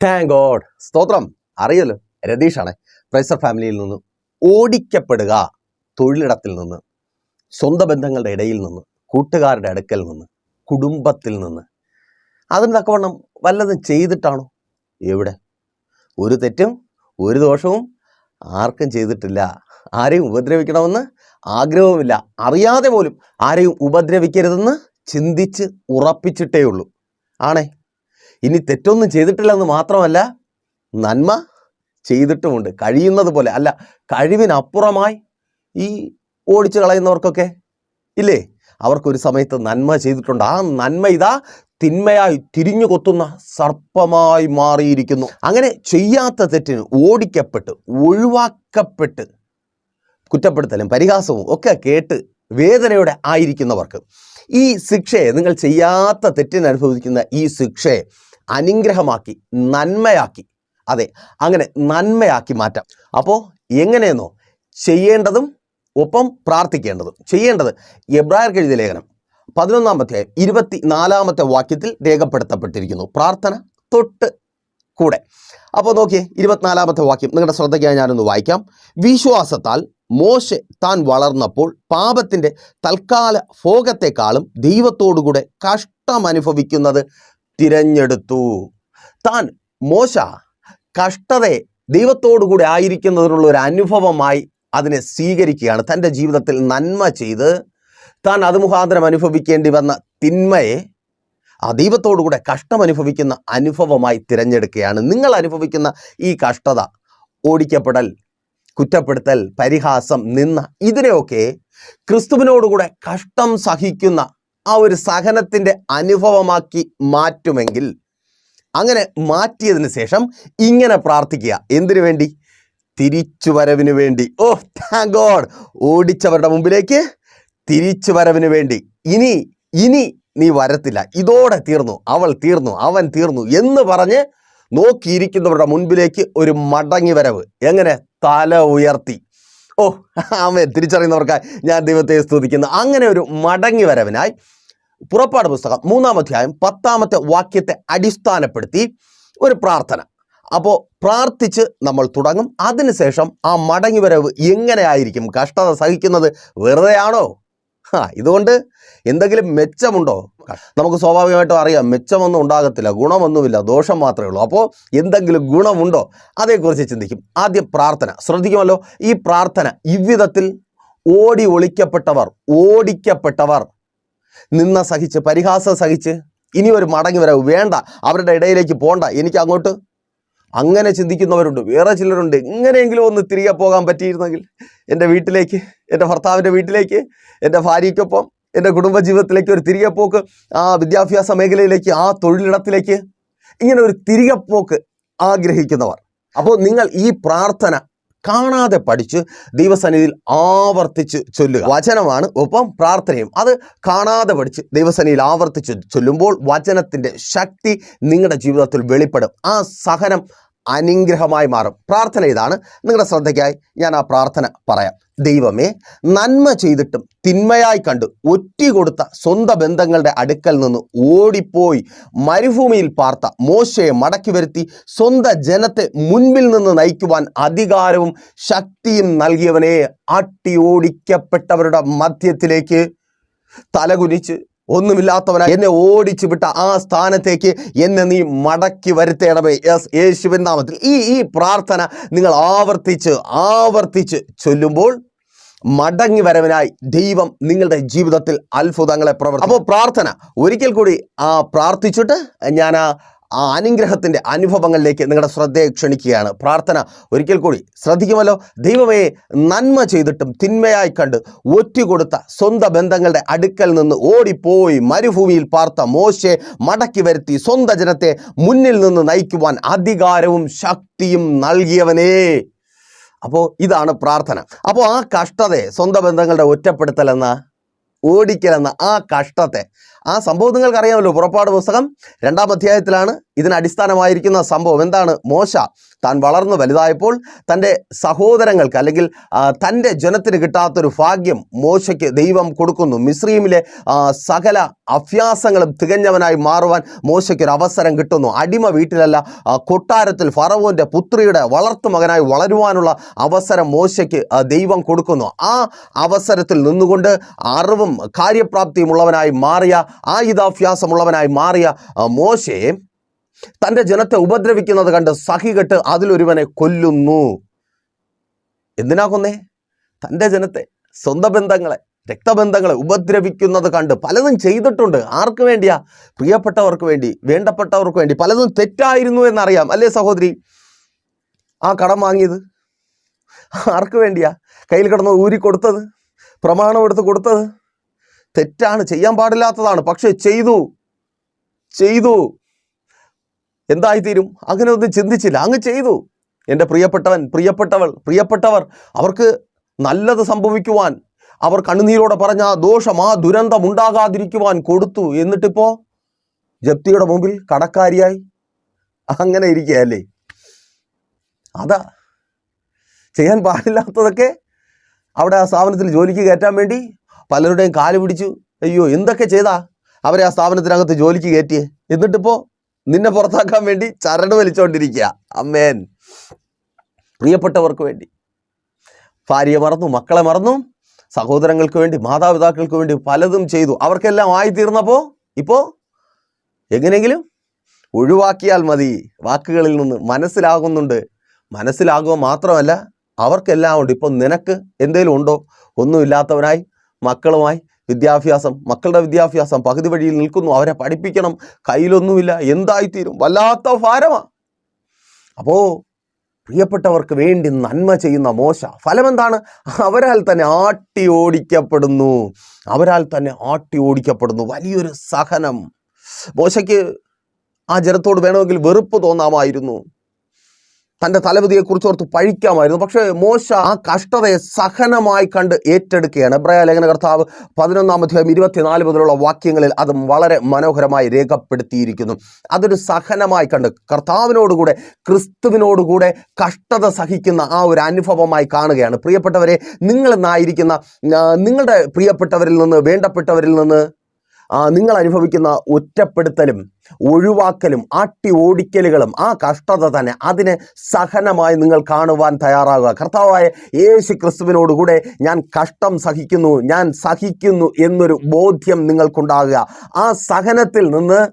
Thank God സ്തോത്രം. അറിയല്ലോ രതീഷാണ്. പ്രൈസർ ഫാമിലിയിൽ നിന്ന് ഓടിക്കപ്പെടുക തൊഴിലിടത്തിൽ നിന്ന് സ്വന്തം ബന്ധങ്ങളുടെ ഇടയിൽ നിന്ന് കൂട്ടുകാരുടെ അടുക്കൽ നിന്ന് കുടുംബത്തിൽ നിന്ന്. അതിന് തക്കവണ്ണം വല്ലതും ചെയ്തിട്ടാണോ? എവിടെ? ഒരു തെറ്റും ഒരു ദോഷവും ആർക്കും ചെയ്തിട്ടില്ല. ആരെയും ഉപദ്രവിക്കണമെന്ന് ആഗ്രഹവുമില്ല. അറിയാതെ പോലും ആരെയും ഉപദ്രവിക്കരുതെന്ന് ചിന്തിച്ച് ഉറപ്പിച്ചിട്ടേ ഉള്ളൂ ആണേ? ഇനി തെറ്റൊന്നും ചെയ്തിട്ടില്ലെന്ന് മാത്രമല്ല നന്മ ചെയ്തിട്ടുമുണ്ട്. കഴിയുന്നത് പോലെ. അല്ല കഴിവിനപ്പുറമായി ഈ ഓടിച്ചു കളയുന്നവർക്കൊക്കെ ഇല്ലേ? അവർക്കൊരു സമയത്ത് നന്മ ചെയ്തിട്ടുണ്ട്. ആ നന്മ ഇതാ തിന്മയായി തിരിഞ്ഞു കൊത്തുന്ന സർപ്പമായി മാറിയിരിക്കുന്നു. അങ്ങനെ ചെയ്യാത്ത തെറ്റിന് ഓടിക്കപ്പെട്ട് ഒഴിവാക്കപ്പെട്ട് കുറ്റപ്പെടുത്തലും പരിഹാസവും ഒക്കെ കേട്ട് വേദനയോടെ ആയിരിക്കുന്നവർക്ക്. ഈ ശിക്ഷയെ നിങ്ങൾ ചെയ്യാത്ത തെറ്റിന് അനുഭവിക്കുന്ന ഈ ശിക്ഷയെ അനുഗ്രഹമാക്കി നന്മയാക്കി അതെ അങ്ങനെ നന്മയാക്കി മാറ്റാം. അപ്പോൾ എങ്ങനെയെന്നോ ചെയ്യേണ്ടതും ഒപ്പം പ്രാർത്ഥിക്കേണ്ടതും. ചെയ്യേണ്ടത് എബ്രായർക്ക് എഴുതിയ ലേഖനം. പതിനൊന്നാമത്തെ ഇരുപത്തി നാലാമത്തെ വാക്യത്തിൽ രേഖപ്പെടുത്തപ്പെട്ടിരിക്കുന്നു. പ്രാർത്ഥന തൊട്ട് കൂടെ. അപ്പോൾ നോക്കിയേ ഇരുപത്തിനാലാമത്തെ വാക്യം. നിങ്ങളുടെ ശ്രദ്ധയ്ക്കായി ഞാനൊന്ന് വായിക്കാം. വിശ്വാസത്താൽ മോശ താൻ വളർന്നപ്പോൾ പാപത്തിന്റെ തൽക്കാല ഭോഗത്തെക്കാളും ദൈവത്തോടുകൂടെ കഷ്ടം അനുഭവിക്കുന്നത് തിരഞ്ഞെടുത്തു. താൻ മോശ കഷ്ടതയെ ദൈവത്തോടുകൂടെ ആയിരിക്കുന്നതിനുള്ള ഒരു അനുഭവമായി അതിനെ സ്വീകരിക്കുകയാണ്. തന്റെ ജീവിതത്തിൽ നന്മ ചെയ്ത് താൻ അത് മുഖാന്തരം അനുഭവിക്കേണ്ടി വന്ന തിന്മയെ ആ ദൈവത്തോടുകൂടെ കഷ്ടം അനുഭവിക്കുന്ന അനുഭവമായി തിരഞ്ഞെടുക്കുകയാണ്. നിങ്ങൾ അനുഭവിക്കുന്ന ഈ കഷ്ടത ഓടിക്കപ്പെടൽ കുറ്റപ്പെടുത്തൽ പരിഹാസം നിന്ന ഇതിനെയൊക്കെ ക്രിസ്തുവിനോടുകൂടെ കഷ്ടം സഹിക്കുന്ന ആ ഒരു സഹനത്തിന്റെ അനുഭവമാക്കി മാറ്റുമെങ്കിൽ അങ്ങനെ മാറ്റിയതിന് ശേഷം ഇങ്ങനെ പ്രാർത്ഥിക്കുക. എന്തിനു വേണ്ടി? തിരിച്ചു വരവിന് വേണ്ടി. ഓ താങ്ക് ഗോഡ് ഓടിച്ചവരുടെ മുമ്പിലേക്ക് തിരിച്ചു വരവിന് വേണ്ടി. ഇനി ഇനി നീ വരത്തില്ല. ഇതോടെ തീർന്നു. അവൾ തീർന്നു. അവൻ തീർന്നു എന്ന് പറഞ്ഞ് നോക്കിയിരിക്കുന്നവരുടെ മുൻപിലേക്ക് ഒരു മടങ്ങി വരവ്. എങ്ങനെ? തല ഉയർത്തി. ഓ ആമേ തിരിച്ചറിയുന്നവർക്ക് ഞാൻ ദൈവത്തെ സ്തുതിക്കുന്നു. അങ്ങനെ ഒരു മടങ്ങി വരവിനായി പുറപ്പാട് പുസ്തകം മൂന്നാം അധ്യായം പത്താമത്തെ വാക്യത്തെ അടിസ്ഥാനപ്പെടുത്തി ഒരു പ്രാർത്ഥന. അപ്പോൾ പ്രാർത്ഥിച്ച് നമ്മൾ തുടങ്ങും. അതിനുശേഷം ആ മടങ്ങി വരവ് എങ്ങനെയായിരിക്കും? കഷ്ടത സഹിക്കുന്നത് വെറുതെയാണോ? ആ ഇതുകൊണ്ട് എന്തെങ്കിലും മെച്ചമുണ്ടോ? നമുക്ക് സ്വാഭാവികമായിട്ടും അറിയാം മെച്ചമൊന്നും ഉണ്ടാകത്തില്ല ഗുണമൊന്നുമില്ല ദോഷം മാത്രമേ ഉള്ളൂ. അപ്പോൾ എന്തെങ്കിലും ഗുണമുണ്ടോ? അതേക്കുറിച്ച് ചിന്തിക്കും. ആദ്യം പ്രാർത്ഥന. ശ്രദ്ധിക്കുമല്ലോ ഈ പ്രാർത്ഥന ഇவ்விധത്തിൽ ഓടി ഒളിക്കപ്പെട്ടവർ ഓടിക്കപ്പെട്ടവർ നിന്ന സഹിച്ച് പരിഹാസം സഹിച്ച് ഇനി ഒരു മടങ്ങി വരവ് വേണ്ട. അവരുടെ ഇടയിലേക്ക് പോണ്ട. എനിക്ക് അങ്ങോട്ട് അങ്ങനെ ചിന്തിക്കുന്നവരുണ്ട്. വേറെ ചിലരുണ്ട്. എങ്ങനെയെങ്കിലും ഒന്ന് തിരികെ പോകാൻ പറ്റിയിരുന്നെങ്കിൽ എന്റെ വീട്ടിലേക്ക് എന്റെ ഭർത്താവിന്റെ വീട്ടിലേക്ക് എന്റെ ഭാര്യയ്ക്കൊപ്പം എന്റെ കുടുംബജീവിതത്തിലേക്ക് ഒരു തിരികെ പോക്ക് ആ വിദ്യാഭ്യാസ മേഖലയിലേക്ക് ആ തൊഴിലിടത്തിലേക്ക് ഇങ്ങനെ ഒരു തിരികെ പോക്ക് ആഗ്രഹിക്കുന്നവർ. അപ്പോൾ നിങ്ങൾ ഈ പ്രാർത്ഥന കാണാതെ പഠിച്ച് ദൈവസന്നിധിയിൽ ആവർത്തിച്ച് ചൊല്ലുക. വചനമാണ് ഒപ്പം പ്രാർത്ഥനയും. അത് കാണാതെ പഠിച്ച് ദൈവസന്നിധിയിൽ ആവർത്തിച്ച് ചൊല്ലുമ്പോൾ വചനത്തിന്റെ ശക്തി നിങ്ങളുടെ ജീവിതത്തിൽ വെളിപ്പെടും. ആ സഹനം അനുഗ്രഹമായി മാറും. പ്രാർത്ഥന ഇതാണ്. നിങ്ങളുടെ ശ്രദ്ധയ്ക്കായി ഞാൻ ആ പ്രാർത്ഥന പറയാം. ദൈവമേ നന്മ ചെയ്തിട്ടും തിന്മയായി കണ്ട് ഒറ്റി കൊടുത്ത സ്വന്തം ബന്ധങ്ങളുടെ അടുക്കൽ നിന്ന് ഓടിപ്പോയി മരുഭൂമിയിൽ പാർത്ത മോശയെ മടക്കി വരുത്തി സ്വന്തം ജനത്തെ മുൻപിൽ നിന്ന് നയിക്കുവാൻ അധികാരവും ശക്തിയും നൽകിയവനെ അട്ടി ഓടിക്കപ്പെട്ടവരുടെ മധ്യത്തിലേക്ക് തലകുനിച്ച് ഒന്നുമില്ലാത്തവനായി എന്നെ ഓടിച്ചു വിട്ട ആ സ്ഥാനത്തേക്ക് എന്നെ നീ മടക്കി വരുത്തേണമേ. യെസ് യേശുവിൻ നാമത്തിൽ. ഈ ഈ പ്രാർത്ഥന നിങ്ങൾ ആവർത്തിച്ച് ആവർത്തിച്ച് ചൊല്ലുമ്പോൾ മടങ്ങി വരവനായി ദൈവം നിങ്ങളുടെ ജീവിതത്തിൽ അത്ഭുതങ്ങളെ പ്രവർത്തി അപ്പോൾ പ്രാർത്ഥന ഒരിക്കൽ കൂടി ആ പ്രാർത്ഥിച്ചിട്ട് ഞാൻ ആ ആ അനുഗ്രഹത്തിന്റെ അനുഭവങ്ങളിലേക്ക് നിങ്ങളുടെ ശ്രദ്ധയെ ക്ഷണിക്കുകയാണ്. പ്രാർത്ഥന ഒരിക്കൽ കൂടി ശ്രദ്ധിക്കുമല്ലോ. ദൈവമേ നന്മ ചെയ്തിട്ടും തിന്മയായി കണ്ട് ഒറ്റുകൊടുത്ത സ്വന്തം ബന്ധങ്ങളുടെ അടുക്കൽ നിന്ന് ഓടിപ്പോയി മരുഭൂമിയിൽ പാർത്ത മോശെ മടക്കി വരുത്തി സ്വന്തം ജനത്തെ മുന്നിൽ നിന്ന് നയിക്കുവാൻ അധികാരവും ശക്തിയും നൽകിയവനേ. അപ്പോൾ ഇതാണ് പ്രാർത്ഥന. അപ്പോൾ ആ കഷ്ടതയെ സ്വന്തം ബന്ധങ്ങളുടെ ഒറ്റപ്പെടുത്തലെന്ന ഓടിക്കലെന്ന ആ കഷ്ടത്തെ. ആ സംഭവം നിങ്ങൾക്ക് അറിയാമല്ലോ പുറപ്പാട് പുസ്തകം രണ്ടാം അധ്യായത്തിലാണ് ഇതിന് അടിസ്ഥാനമായിരിക്കുന്ന സംഭവം. എന്താണ്? മോശ. താൻ വളർന്നു വലുതായപ്പോൾ തന്റെ സഹോദരങ്ങൾക്ക് അല്ലെങ്കിൽ തന്റെ ജനത്തിന് കിട്ടാത്തൊരു ഭാഗ്യം മോശയ്ക്ക് ദൈവം കൊടുക്കുന്നു. മിസ്രീമിലെ സകല അഭ്യാസങ്ങളും തികഞ്ഞവനായി മാറുവാൻ മോശയ്ക്കൊരു അവസരം കിട്ടുന്നു. അടിമ വീട്ടിലല്ല കൊട്ടാരത്തിൽ ഫറവോന്റെ പുത്രിയുടെ വളർത്തു മകനായി വളരുവാനുള്ള അവസരം മോശയ്ക്ക് ദൈവം കൊടുക്കുന്നു. ആ അവസരത്തിൽ നിന്നുകൊണ്ട് അറിവും കാര്യപ്രാപ്തിയുമുള്ളവനായി മാറിയ ആയുധാഭ്യാസമുള്ളവനായി മാറിയ മോശയെ തന്റെ ജനത്തെ ഉപദ്രവിക്കുന്നത് കണ്ട് സഹികെട്ട് അതിലൊരുവനെ കൊല്ലുന്നു. എന്തിനാ കൊന്നേ? തന്റെ ജനത്തെ സ്വന്തം ബന്ധങ്ങളെ രക്തബന്ധങ്ങളെ ഉപദ്രവിക്കുന്നത് കണ്ട് പലതും ചെയ്തിട്ടുണ്ട്. ആർക്ക് വേണ്ടിയാ? പ്രിയപ്പെട്ടവർക്ക് വേണ്ടി വേണ്ടപ്പെട്ടവർക്ക് വേണ്ടി. പലതും തെറ്റായിരുന്നു എന്നറിയാം. അല്ലേ സഹോദരി? ആ കടം വാങ്ങിയത്? ആർക്ക് വേണ്ടിയാ? കയ്യിൽ കിടന്ന് ഊരി കൊടുത്തത്? പ്രമാണം എടുത്ത് കൊടുത്തത്? തെറ്റാണ്. ചെയ്യാൻ പാടില്ലാത്തതാണ്. പക്ഷെ ചെയ്തു. ചെയ്തു. എന്തായിത്തീരും? അങ്ങനെ ഒന്നും ചിന്തിച്ചില്ല. അങ്ങ് ചെയ്തു. എന്റെ പ്രിയപ്പെട്ടവൻ പ്രിയപ്പെട്ടവൾ പ്രിയപ്പെട്ടവർ അവർക്ക് നല്ലത് സംഭവിക്കുവാൻ അവർ കണ്ണുനീരോടെ പറഞ്ഞ ആ ദോഷം ആ ദുരന്തം ഉണ്ടാകാതിരിക്കുവാൻ കൊടുത്തു. എന്നിട്ടിപ്പോ ജപ്തിയുടെ മുമ്പിൽ കടക്കാരിയായി അങ്ങനെ ഇരിക്കുകയല്ലേ? അതാ. ചെയ്യാൻ പാടില്ലാത്തതൊക്കെ അവിടെ ആ സ്ഥാപനത്തിൽ ജോലിക്ക് കയറ്റാൻ വേണ്ടി പലരുടെയും കാൽ പിടിച്ചു. അയ്യോ എന്തൊക്കെ ചെയ്താ? അവരെ ആ സ്ഥാപനത്തിനകത്ത് ജോലിക്ക് കയറ്റിയേ. എന്നിട്ടിപ്പോ നിന്നെ പുറത്താക്കാൻ വേണ്ടി ചരട് വലിച്ചുകൊണ്ടിരിക്കുക അമ്മേൻ. പ്രിയപ്പെട്ടവർക്ക് വേണ്ടി. ഭാര്യയെ മറന്നു മക്കളെ മറന്നു സഹോദരങ്ങൾക്ക് വേണ്ടി മാതാപിതാക്കൾക്ക് വേണ്ടി പലതും ചെയ്തു. അവർക്കെല്ലാം ആയി ആയിത്തീർന്നപ്പോൾ ഇപ്പോൾ എങ്ങനെയെങ്കിലും ഒഴിവാക്കിയാൽ മതി. വാക്കുകളിൽ നിന്ന് മനസ്സിലാകുന്നുണ്ട്. മനസ്സിലാകുക മാത്രമല്ല അവർക്കെല്ലാം ഉണ്ട്. ഇപ്പം നിനക്ക് എന്തേലും ഉണ്ടോ? ഒന്നുമില്ലാത്തവനായി മക്കളുമായി വിദ്യാഭ്യാസം മക്കളുടെ വിദ്യാഭ്യാസം പകുതി വഴിയിൽ നിൽക്കുന്നു. അവരെ പഠിപ്പിക്കണം. കയ്യിലൊന്നുമില്ല. എന്തായിത്തീരും? വല്ലാത്ത ഭാരമാണ് അപ്പോ പ്രിയപ്പെട്ടവർക്ക് വേണ്ടി നന്മ ചെയ്യുന്ന മോശ ഫലമെന്താണ്? അവരാൽ തന്നെ ആട്ടി ഓടിക്കപ്പെടുന്നു. അവരാൽ തന്നെ ആട്ടി ഓടിക്കപ്പെടുന്നു. വലിയൊരു സഹനം. മോശയ്ക്ക് ആ ജനത്തോട് വേണമെങ്കിൽ വെറുപ്പ് തോന്നാമായിരുന്നു. തന്റെ തലവിധിയെക്കുറിച്ച് ഓർത്ത് പഴിക്കാമായിരുന്നു. പക്ഷേ മോശ ആ കഷ്ടതയെ സഹനമായി കണ്ട് ഏറ്റെടുക്കുകയാണ്. എബ്രായ ലേഖന കർത്താവ് പതിനൊന്നാം അധ്യായം ഇരുപത്തിനാല് മുതലുള്ള വാക്യങ്ങളിൽ അത് വളരെ മനോഹരമായി രേഖപ്പെടുത്തിയിരിക്കുന്നു. അതൊരു സഹനമായി കണ്ട് കർത്താവിനോടുകൂടെ ക്രിസ്തുവിനോടുകൂടെ കഷ്ടത സഹിക്കുന്ന ആ ഒരു അനുഭവമായി കാണുകയാണ്. പ്രിയപ്പെട്ടവരെ നിങ്ങളെന്നായിരിക്കുന്ന നിങ്ങളുടെ പ്രിയപ്പെട്ടവരിൽ നിന്ന് വേണ്ടപ്പെട്ടവരിൽ നിന്ന് നിങ്ങൾ അനുഭവിക്കുന്ന ഒറ്റപ്പെടുത്തലും ഒഴിവാക്കലും ആട്ടി ഓടിക്കലുകളും ആ കഷ്ടത തന്നെ അതിനെ സഹനമായി നിങ്ങൾ കാണുവാൻ തയ്യാറാകുക. കർത്താവായ യേശു ക്രിസ്തുവിനോടുകൂടെ ഞാൻ കഷ്ടം സഹിക്കുന്നു ഞാൻ സഹിക്കുന്നു എന്നൊരു ബോധ്യം നിങ്ങൾക്കുണ്ടാകുക. ആ സഹനത്തിൽ നിന്ന്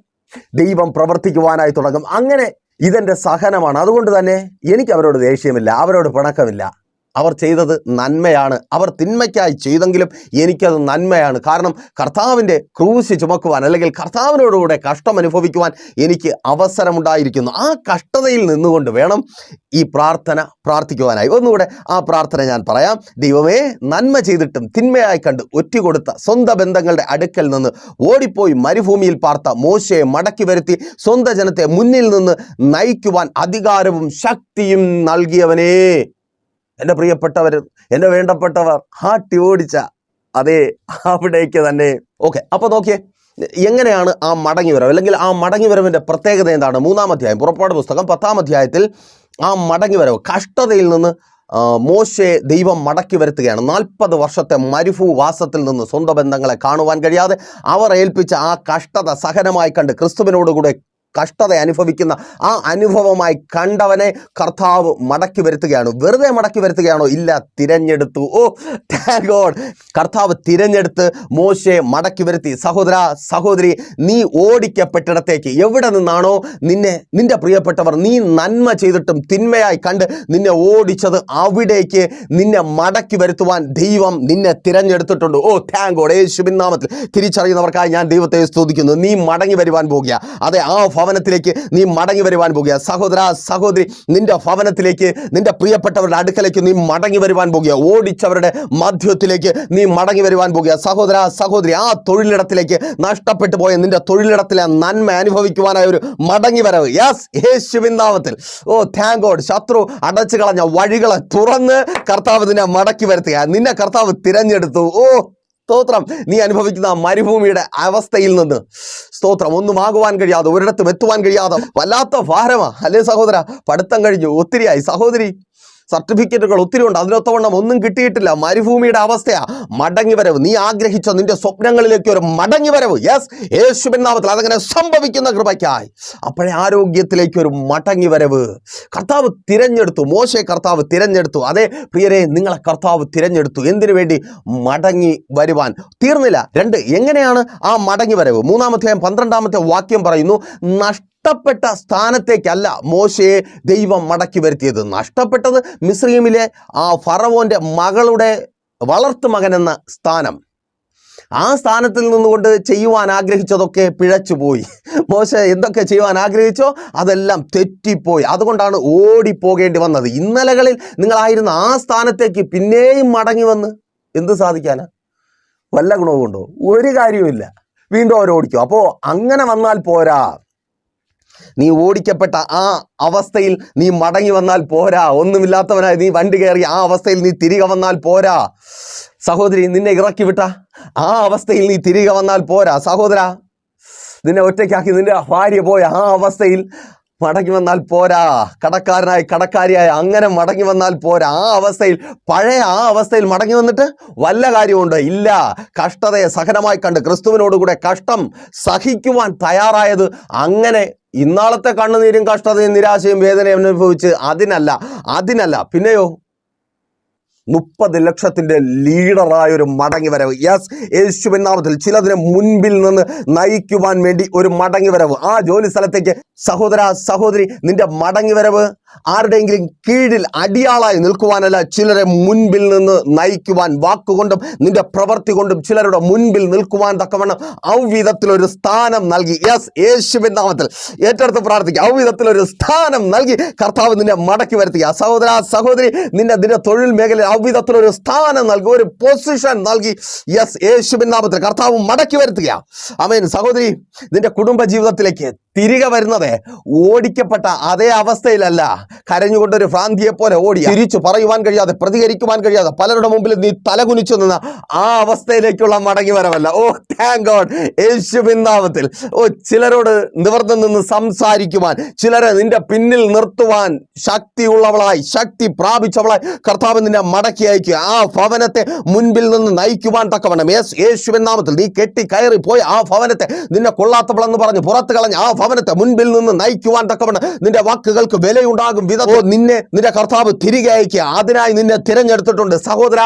ദൈവം പ്രവർത്തിക്കുവാനായി തുടങ്ങും. അങ്ങനെ ഇതെന്റെ സഹനമാണ്. അതുകൊണ്ട് തന്നെ എനിക്ക് അവരോട് ദേഷ്യമില്ല അവരോട് പിണക്കമില്ല. അവർ ചെയ്തത് നന്മയാണ്. അവർ തിന്മയ്ക്കായി ചെയ്തെങ്കിലും എനിക്കത് നന്മയാണ്. കാരണം കർത്താവിന്റെ ക്രൂശ് ചുമക്കുവാൻ അല്ലെങ്കിൽ കർത്താവിനോടുകൂടെ കഷ്ടം അനുഭവിക്കുവാൻ എനിക്ക് അവസരമുണ്ടായിരിക്കുന്നു. ആ കഷ്ടതയിൽ നിന്നുകൊണ്ട് വേണം ഈ പ്രാർത്ഥന പ്രാർത്ഥിക്കുവാനായി. ഒന്നുകൂടെ ആ പ്രാർത്ഥന ഞാൻ പറയാം. ദൈവമേ നന്മ ചെയ്തിട്ടും തിന്മയായി കണ്ട് ഒറ്റുകൊടുത്ത സ്വന്തം ബന്ധങ്ങളുടെ അടുക്കൽ നിന്ന് ഓടിപ്പോയി മരുഭൂമിയിൽ പാർത്ത മോശയെ മടക്കി വരുത്തി സ്വന്തം ജനത്തെ മുന്നിൽ നിന്ന് നയിക്കുവാൻ അധികാരവും ശക്തിയും നൽകിയവനേ. എന്റെ പ്രിയപ്പെട്ടവർ എന്റെ വേണ്ടപ്പെട്ടവർ ഹാട്ടി ഓടിച്ച അതേ അവിടേക്ക് തന്നെ. ഓക്കെ അപ്പോൾ നോക്കിയേ എങ്ങനെയാണ് ആ മടങ്ങി വരവ്? അല്ലെങ്കിൽ ആ മടങ്ങി വരവിന്റെ പ്രത്യേകത എന്താണ്? മൂന്നാം അധ്യായം പുറപ്പാട് പുസ്തകം പത്താം അധ്യായത്തിൽ ആ മടങ്ങി വരവ് കഷ്ടതയിൽ നിന്ന് മോശെ ദൈവം മടക്കി വരുത്തുകയാണ്. നാൽപ്പത് വർഷത്തെ മരുഭൂവാസത്തിൽ നിന്ന് സ്വന്തം ബന്ധങ്ങളെ കാണുവാൻ കഴിയാതെ അവർ ഏൽപ്പിച്ച ആ കഷ്ടത സഹനമായി കണ്ട് ക്രിസ്തുവിനോടുകൂടെ കഷ്ടത അനുഭവിക്കുന്ന ആ അനുഭവമായി കണ്ടവനെ കർത്താവ് മടക്കി വരുത്തുകയാണ്? വെറുതെ മടക്കി വരുത്തുകയാണോ? ഇല്ല തിരഞ്ഞെടുത്തു. ഓ ഗോഡ് കർത്താവ് തിരഞ്ഞെടുത്ത് മോശയെ മടക്കി വരുത്തി. സഹോദര സഹോദരി നീ ഓടിക്കപ്പെട്ടിടത്തേക്ക്. എവിടെ നിന്നാണോ നിന്നെ നിന്റെ പ്രിയപ്പെട്ടവർ നീ നന്മ ചെയ്തിട്ടും തിന്മയായി കണ്ട് നിന്നെ ഓടിച്ചത് അവിടേക്ക് നിന്നെ മടക്കി വരുത്തുവാൻ ദൈവം നിന്നെ തിരഞ്ഞെടുത്തിട്ടുണ്ട്. ഓ താങ്ക് ഗോഡ് യേശുവിൻ നാമത്തിൽ തിരിച്ചറിയുന്നവർക്കായി ഞാൻ ദൈവത്തെ സ്തുതിക്കുന്നു. നീ മടങ്ങി വരുവാൻ പോകുക. അതെ ആ ഭവനത്തിലേക്ക് നീ മടങ്ങി വരുവാൻ പോകുക. സഹോദര സഹോദരി നിന്റെ ഭവനത്തിലേക്ക് നിന്റെ പ്രിയപ്പെട്ടവരുടെ അടുക്കലേക്ക് നീ മടങ്ങി വരുവാൻ പോകുക. ഓടിച്ചവരുടെ മധ്യത്തിലേക്ക് നീ മടങ്ങി വരുവാൻ പോകുക. സഹോദര സഹോദരി ആ തൊഴിലിടത്തിലേക്ക് നഷ്ടപ്പെട്ടു പോയ നിന്റെ തൊഴിലിടത്തിലെ നന്മ അനുഭവിക്കുവാനായ ഒരു മടങ്ങി വരവ്. യെസ് യേശുവിൻ ഓ താങ്ക് ഗോഡ് ശത്രു അടച്ചു കളഞ്ഞ വഴികളെ തുറന്ന് കർത്താവ് നിന്നെ മടക്കി വരുത്തുക. നിന്നെ കർത്താവ് തിരഞ്ഞെടുത്തു. ഓ സ്തോത്രം. നീ അനുഭവിക്കുന്ന മരുഭൂമിയുടെ അവസ്ഥയിൽ നിന്ന് സ്തോത്രം. ഒന്നും ആകുവാൻ കഴിയാതെ ഒരിടത്തും എത്തുവാൻ കഴിയാതെ വല്ലാത്ത ഭാരമാ. അല്ലേ സഹോദര? പഠിത്തം കഴിഞ്ഞു. ഒത്തിരിയായി. സഹോദരി സർട്ടിഫിക്കറ്റുകൾ ഒത്തിരി ഉണ്ട്. അതിനൊത്തവണ്ണം ഒന്നും കിട്ടിയിട്ടില്ല. മരുഭൂമിയുടെ അവസ്ഥയാ. മടങ്ങി വരവ്. നീ ആഗ്രഹിച്ച നിന്റെ സ്വപ്നങ്ങളിലേക്ക് ഒരു മടങ്ങി വരവ്. യെസ് യേശുവിൻ നാമത്തിൽ അതങ്ങനെ സംഭവിക്കുന്ന കൃപയ്ക്കായി. അപ്പോഴേ ആരോഗ്യത്തിലേക്ക് ഒരു മടങ്ങി വരവ്. കർത്താവ് തിരഞ്ഞെടുത്തു. മോശയെ കർത്താവ് തിരഞ്ഞെടുത്തു. അതെ പ്രിയരെ നിങ്ങളെ കർത്താവ് തിരഞ്ഞെടുത്തു. എന്തിനു വേണ്ടി? മടങ്ങി വരുവാൻ. തീർന്നില്ല. രണ്ട് എങ്ങനെയാണ് ആ മടങ്ങി വരവ്? മൂന്നാമത്തെ പന്ത്രണ്ടാമത്തെ വാക്യം പറയുന്നു നഷ്ടപ്പെട്ട സ്ഥാനത്തേക്കല്ല മോശയെ ദൈവം മടക്കി വരുത്തിയത്. നഷ്ടപ്പെട്ടത് മിസ്രീമിലെ ആ ഫറവോന്റെ മകളുടെ വളർത്തു എന്ന സ്ഥാനം. ആ സ്ഥാനത്തിൽ നിന്നുകൊണ്ട് ചെയ്യുവാൻ ആഗ്രഹിച്ചതൊക്കെ പിഴച്ചുപോയി. മോശ എന്തൊക്കെ ചെയ്യുവാൻ ആഗ്രഹിച്ചോ അതെല്ലാം തെറ്റിപ്പോയി. അതുകൊണ്ടാണ് ഓടിപ്പോകേണ്ടി വന്നത്. ഇന്നലകളിൽ നിങ്ങളായിരുന്ന ആ സ്ഥാനത്തേക്ക് പിന്നെയും മടങ്ങി വന്ന് എന്ത് സാധിക്കാനാ? വല്ല ഗുണവുമുണ്ടോ? ഒരു കാര്യവുമില്ല. വീണ്ടും അവരോടിക്കും. അപ്പോൾ അങ്ങനെ വന്നാൽ പോരാ. നീ ഓടിക്കപ്പെട്ട ആ അവസ്ഥയിൽ നീ മടങ്ങി വന്നാൽ പോരാ. ഒന്നുമില്ലാത്തവനായി നീ വണ്ടി കയറി ആ അവസ്ഥയിൽ നീ തിരികെ വന്നാൽ പോരാ. സഹോദരി നിന്നെ ഇറക്കി വിട്ട ആ അവസ്ഥയിൽ നീ തിരികെ വന്നാൽ പോരാ. സഹോദര നിന്നെ ഒറ്റയ്ക്കാക്കി നിന്റെ ഭാര്യ പോയ ആ അവസ്ഥയിൽ മടങ്ങി വന്നാൽ പോരാ. കടക്കാരനായി കടക്കാരിയായി അങ്ങനെ മടങ്ങി വന്നാൽ പോരാ. ആ അവസ്ഥയിൽ പഴയ ആ അവസ്ഥയിൽ മടങ്ങി വന്നിട്ട് വല്ല കാര്യമുണ്ടോ? ഇല്ല. കഷ്ടതയെ സഹനമായി കണ്ട് ക്രിസ്തുവിനോടുകൂടെ കഷ്ടം സഹിക്കുവാൻ തയ്യാറായത് അങ്ങനെ ഇന്നാളത്തെ കണ്ണുനീരും കഷ്ടതയും നിരാശയും വേദനയും അനുഭവിച്ച് അതിനല്ല അതിനല്ല പിന്നെയോ? മുപ്പത് ലക്ഷത്തിന്റെ ലീഡറായ ഒരു മടങ്ങി വരവ് യെസ് യേശുവിൻ നാമത്തിൽ ചിലതിനെ മുൻപിൽ നിന്ന് നയിക്കുവാൻ വേണ്ടി ഒരു മടങ്ങി വരവ് ആ ജോലി സ്ഥലത്തേക്ക് സഹോദര സഹോദരി നിന്റെ മടങ്ങി വരവ് ആരുടെയെങ്കിലും കീഴിൽ അടിയാളായി നിൽക്കുവാനല്ല ചിലരെ മുൻപിൽ നിന്ന് നയിക്കുവാൻ വാക്കുകൊണ്ടും നിന്റെ പ്രവൃത്തി കൊണ്ടും ചിലരുടെ മുൻപിൽ നിൽക്കുവാൻ തക്കവണ്ണം ഔവിധത്തിലൊരു സ്ഥാനം നൽകി. യെസ് യേശുവിൻ നാമത്തിൽ. ഏറ്റെടുത്ത് പ്രാർത്ഥിക്കുക. ഔവിധത്തിലൊരു സ്ഥാനം നൽകി കർത്താവ് നിന്നെ മടക്കി വരുത്തുക. സഹോദര സഹോദരി നിന്റെ നിന്റെ തൊഴിൽ മേഖലയിൽ ഔവിധത്തിലൊരു സ്ഥാനം നൽകി ഒരു പൊസിഷൻ നൽകി. യെസ് യേശുവിൻ നാമത്തിൽ കർത്താവ് മടക്കി വരുത്തുക. അമേൻ സഹോദരി നിന്റെ കുടുംബ ജീവിതത്തിലേക്ക് തിരികെ വരുന്നത് ഓടിക്കപ്പെട്ട അതേ അവസ്ഥയിലല്ല കരഞ്ഞുകൊണ്ടൊരു ഭ്രാന്തിയെ പോലെ ഓടി തിരിച്ചു പറയുവാൻ കഴിയാതെ പ്രതികരിക്കുവാൻ കഴിയാതെ പലരുടെ മുമ്പിൽ നീ തലകുനിച്ചു നിന്ന ആ അവസ്ഥയിലേക്കുള്ള മടങ്ങി വരവല്ല. ഓ താങ്ക് ഗോഡ് യേശുവിൻ നാമത്തിൽ. ഓ ചിലരോട് നിവർന്നു നിന്ന് സംസാരിക്കുവാൻ ചിലരെ നിന്റെ പിന്നിൽ നിർത്തുവാൻ ശക്തിയുള്ളവളായി ശക്തി പ്രാപിച്ചവളായി കർത്താവ് നിന്നെ മടക്കി അയക്കുക. ആ ഭവനത്തെ മുൻപിൽ നിന്ന് നയിക്കുവാൻ തക്കവണ്ണം. യേശു യേശുവിൻ നാമത്തിൽ നീ കെട്ടി കയറി പോയി ആ ഭവനത്തെ നിന്നെ കൊള്ളാത്തവളെന്ന് പറഞ്ഞ് പുറത്ത് കളഞ്ഞ് ആ ഭവനത്തെ മുൻപിൽ നിന്ന് നയിക്കുവാൻ തക്കവണ്ണം നിന്റെ വാക്കുകൾക്ക് വിലയുണ്ടാകും. വിധത്തോ നിന്നെ നിന്റെ കർത്താവ് തിരികെ അയക്കുക അതിനായി നിന്നെ തിരഞ്ഞെടുത്തിട്ടുണ്ട്. സഹോദര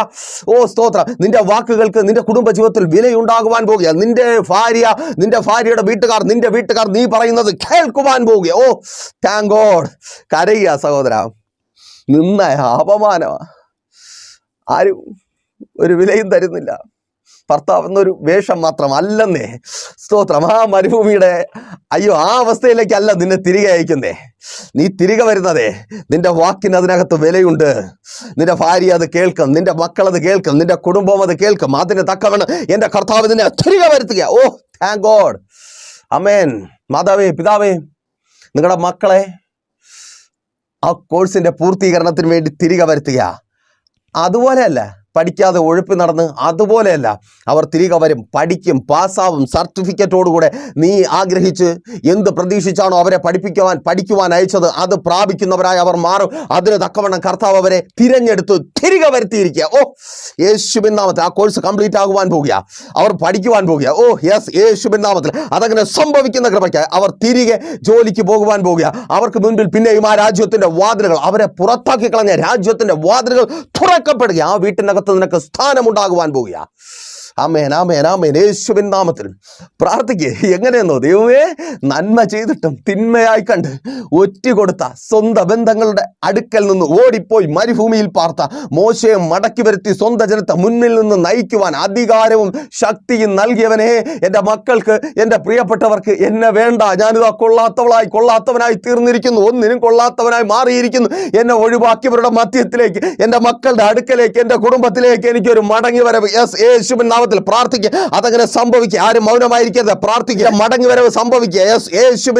ഓ സ്തോത്ര. നിന്റെ വാക്കുകൾക്ക് നിന്റെ കുടുംബ ജീവിതത്തിൽ വിലയുണ്ടാകുവാൻ പോകുക. നിന്റെ ഭാര്യ നിന്റെ ഭാര്യയുടെ വീട്ടുകാർ നിന്റെ വീട്ടുകാർ നീ പറയുന്നത് കേൾക്കുവാൻ പോകുക. ഓ താങ്ക് ഗോഡ് കരയുക സഹോദര. നിന്ന അപമാനമാ. ആരും ഒരു വിലയും തരുന്നില്ല. ഭർത്താവ് എന്നൊരു വേഷം മാത്രം അല്ലെന്നേ. സ്തോത്രം. ആ മരുഭൂമിയുടെ അയ്യോ ആ അവസ്ഥയിലേക്കല്ല നിന്നെ തിരികെ അയക്കുന്നേ. നീ തിരികെ വരുന്നതേ. നിന്റെ വാക്കിന് അതിനകത്ത് വിലയുണ്ട്. നിന്റെ ഭാര്യ അത് കേൾക്കും. നിന്റെ മക്കൾ അത് കേൾക്കും. നിന്റെ കുടുംബം അത് കേൾക്കും. അതിന് തക്കവണ്ണം എന്റെ കർത്താവ് നിന്നെ തിരികെ വരുത്തുക ഓ താങ്ക് ഗോഡ് അമേൻ മാതാവേ പിതാവേ നിങ്ങളുടെ മക്കളെ ആ കോഴ്സിന്റെ പൂർത്തീകരണത്തിന് വേണ്ടി തിരികെ വരുത്തുക അതുപോലെയല്ല പഠിക്കാതെ ഒഴുപ്പി നടന്ന് അതുപോലെയല്ല അവർ തിരികെ വരും പഠിക്കും പാസ്സാവും സർട്ടിഫിക്കറ്റോടുകൂടെ നീ ആഗ്രഹിച്ച് എന്ത് പ്രതീക്ഷിച്ചാണോ അവരെ പഠിപ്പിക്കുവാൻ പഠിക്കുവാൻ അയച്ചത് അത് പ്രാപിക്കുന്നവരായി അവർ മാറും. അതിന് തക്കവണ്ണം കർത്താവ് അവരെ തിരഞ്ഞെടുത്ത് തിരികെ വരുത്തിയിരിക്കുക. ഓ യേശുബിൻ നാമത്തിൽ ആ കോഴ്സ് കംപ്ലീറ്റ് ആകുവാൻ പോകുക. അവർ പഠിക്കുവാൻ പോകുക. ഓ യെസ് യേശുബിൻ നാമത്തിൽ. അതങ്ങനെ സംഭവിക്കുന്ന കൃപയ്ക്ക് അവർ തിരികെ ജോലിക്ക് പോകുവാൻ പോകുക. അവർക്ക് മുൻപിൽ പിന്നെയും ആ രാജ്യത്തിന്റെ വാതിലുകൾ അവരെ പുറത്താക്കി കളഞ്ഞ രാജ്യത്തിന്റെ വാതിലുകൾ തുറക്കപ്പെടുക. ആ വീട്ടിനകത്ത് നിനക്ക് സ്ഥാനമുണ്ടാകുവാൻ പോകുക ആമേൻ ആമേൻ ആമേൻ. യേശുവിൻ നാമത്തിൽ പ്രാർത്ഥിക്കുക എങ്ങനെയെന്നോ ദൈവമേ നന്മ ചെയ്തിട്ടും തിന്മയായി കണ്ട് ഒറ്റ കൊടുത്ത സ്വന്തം ബന്ധങ്ങളുടെ അടുക്കൽ നിന്ന് ഓടിപ്പോയി മരുഭൂമിയിൽ പാർത്ത മോശയെ മടക്കി വരുത്തി സ്വന്തം ജനത്തെ മുന്നിൽ നിന്ന് നയിക്കുവാൻ അധികാരവും ശക്തിയും നൽകിയവനെ എന്റെ മക്കൾക്ക് എന്റെ പ്രിയപ്പെട്ടവർക്ക് എന്നെ വേണ്ട. ഞാനിതാ കൊള്ളാത്തവളായി കൊള്ളാത്തവനായി തീർന്നിരിക്കുന്നു. ഒന്നിനും കൊള്ളാത്തവനായി മാറിയിരിക്കുന്നു. എന്നെ ഒഴിവാക്കിയവരുടെ മധ്യത്തിലേക്ക് എന്റെ മക്കളുടെ അടുക്കലേക്ക് എന്റെ കുടുംബത്തിലേക്ക് എനിക്കൊരു മടങ്ങി വരവ് യേശുവിൻ നാമത്തിൽ പ്രാർത്ഥിക്കുക അതങ്ങനെ സംഭവിക്കുക ആരും മൗനമായിരിക്കരുത്. പ്രാർത്ഥിക്കുക മടങ്ങി വരവ് സംഭവിക്കുക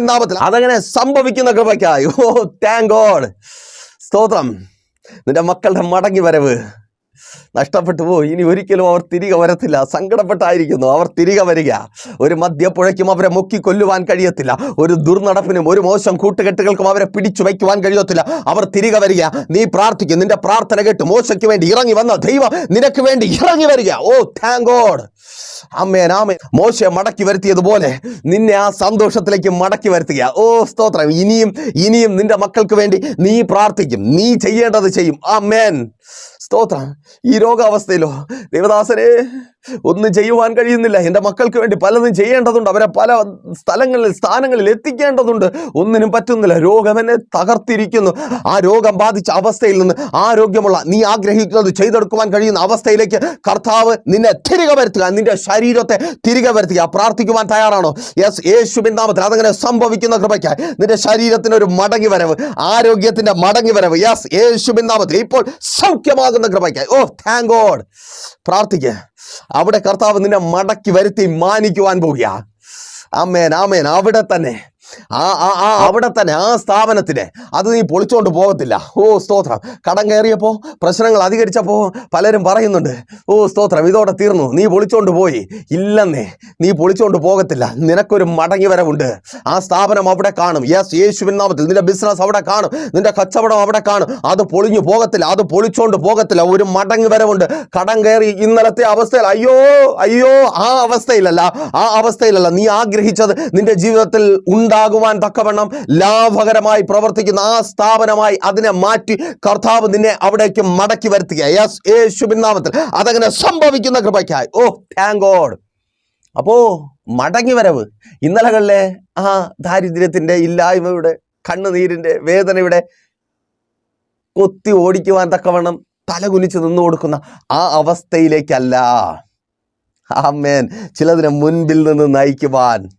നാമത്തിൽ. അതങ്ങനെ സംഭവിക്കുന്ന കൃപയ്ക്കായി ഓ താങ്ക് ഗോഡ് സ്തോത്രം. നിന്റെ മക്കളുടെ മടങ്ങി വരവ്. നഷ്ടപ്പെട്ടു പോയി. ഇനി ഒരിക്കലും അവർ തിരികെ വരത്തില്ല. സങ്കടപ്പെട്ടായിരിക്കുന്നു. അവർ തിരികെ വരിക. ഒരു മദ്യപ്പുഴയ്ക്കും അവരെ മുക്കി കൊല്ലുവാൻ കഴിയത്തില്ല. ഒരു ദുർനടപ്പിനും ഒരു മോശം കൂട്ടുകെട്ടുകൾക്കും അവരെ പിടിച്ചു വയ്ക്കുവാൻ കഴിയത്തില്ല. അവർ തിരികെ വരിക. നീ പ്രാർത്ഥിക്കും. നിന്റെ പ്രാർത്ഥന കേട്ട് മോശയ്ക്ക് വേണ്ടി ഇറങ്ങി വന്ന ദൈവം നിനക്ക് വേണ്ടി ഇറങ്ങി വരിക. ഓ താങ്ക് ഗോഡ് അമ്മേൻ ആമേ മോശയെ മടക്കി വരുത്തിയതുപോലെ നിന്നെ ആ സന്തോഷത്തിലേക്ക് മടക്കി വരുത്തുക ഓ സ്തോത്രം. ഇനിയും ഇനിയും നിന്റെ മക്കൾക്ക് വേണ്ടി നീ പ്രാർത്ഥിക്കും. നീ ചെയ്യേണ്ടത് ചെയ്യും. ആ മേൻ സ്തോത്രം. ഈ രോഗാവസ്ഥയിലോ ദേവദാസനെ. ഒന്നും ചെയ്യുവാൻ കഴിയുന്നില്ല. എന്റെ മക്കൾക്ക് വേണ്ടി പലതും ചെയ്യേണ്ടതുണ്ട്. അവരെ പല സ്ഥലങ്ങളിൽ സ്ഥാനങ്ങളിൽ എത്തിക്കേണ്ടതുണ്ട്. ഒന്നിനും പറ്റുന്നില്ല. രോഗം എന്നെ തകർത്തിരിക്കുന്നു. ആ രോഗം ബാധിച്ച അവസ്ഥയിൽ നിന്ന് ആരോഗ്യമുള്ള നീ ആഗ്രഹിക്കുന്നത് ചെയ്തെടുക്കുവാൻ കഴിയുന്ന അവസ്ഥയിലേക്ക് കർത്താവ് നിന്നെ തിരികെ വരുത്തുക. നിന്റെ ശരീരത്തെ തിരികെ വരുത്തുക. പ്രാർത്ഥിക്കുവാൻ തയ്യാറാണോ? യെസ് യേശു നാമത്തിൽ അതങ്ങനെ സംഭവിക്കുന്ന കൃപയ്ക്കായി. നിന്റെ ശരീരത്തിന് ഒരു മടങ്ങി വരവ്. ആരോഗ്യത്തിന്റെ മടങ്ങി വരവ്. യെസ് യേശു നാമത്തിൽ ഇപ്പോൾ സൗഖ്യമാകുന്ന കൃപയ്ക്കായി. ഓ താങ്ക് ഗോഡ് പ്രാർത്ഥിക്കുക അവിടെ കർത്താവ് നിന്നെ മടക്കി വരുത്തി മാനിക്കുവാൻ പോകുക ആമേൻ ആമേൻ. അവിടെ തന്നെ. ആ ആ അവിടെ തന്നെ ആ സ്ഥാപനത്തിനെ. അത് നീ പൊളിച്ചോണ്ട് പോകത്തില്ല. ഓ സ്തോത്രം. കടം കയറിയപ്പോൾ പ്രശ്നങ്ങൾ അധികരിച്ചപ്പോൾ പലരും പറയുന്നുണ്ട്. ഓ സ്തോത്രം ഇതോടെ തീർന്നു. നീ പൊളിച്ചോണ്ട് പോയി. ഇല്ലെന്നേ നീ പൊളിച്ചോണ്ട് പോകത്തില്ല. നിനക്കൊരു മടങ്ങി വരവുണ്ട്. ആ സ്ഥാപനം അവിടെ കാണും. യെസ് യേശുവിൻ നാമത്തിൽ. നിന്റെ ബിസിനസ് അവിടെ കാണും. നിന്റെ കച്ചവടം അവിടെ കാണും. അത് പൊളിഞ്ഞു പോകത്തില്ല. അത് പൊളിച്ചോണ്ട് പോകത്തില്ല. ഒരു മടങ്ങി വരവുണ്ട്. കടം കയറി ഇന്നലത്തെ അവസ്ഥയിൽ അയ്യോ അയ്യോ ആ അവസ്ഥയിലല്ല ആ അവസ്ഥയിലല്ല. നീ ആഗ്രഹിച്ചത് നിന്റെ ജീവിതത്തിൽ ഉണ്ടാകുവാൻ തക്കവണ്ണം ലാഭകരമായി പ്രവർത്തിക്കുന്ന ആ സ്ഥാപനമായി അതിനെ മാറ്റി കർത്താവ് നിന്നെ അവിടേക്ക് മടക്കി വരുത്തുക യെസ് യേശുവിൻ നാമത്തിൽ അതങ്ങനെ സംഭവിക്കുന്ന കൃപയ്ക്കായി. ഓ താങ്ക് ഗോഡ് അപ്പോ മടങ്ങി വരവ് ഇന്നലകളിലെ ആ ദാരിദ്ര്യത്തിന്റെ ഇല്ലായ്മയുടെ കണ്ണുനീരിന്റെ വേദനയുടെ കൊത്തി ഓടിക്കുവാൻ തക്കവണ്ണം തലകുനിച്ച് നിന്നു കൊടുക്കുന്ന ആ അവസ്ഥയിലേക്കല്ല. ആമേൻ. ചിലതിനെ മുൻപിൽ നിന്ന് നയിക്കുവാൻ.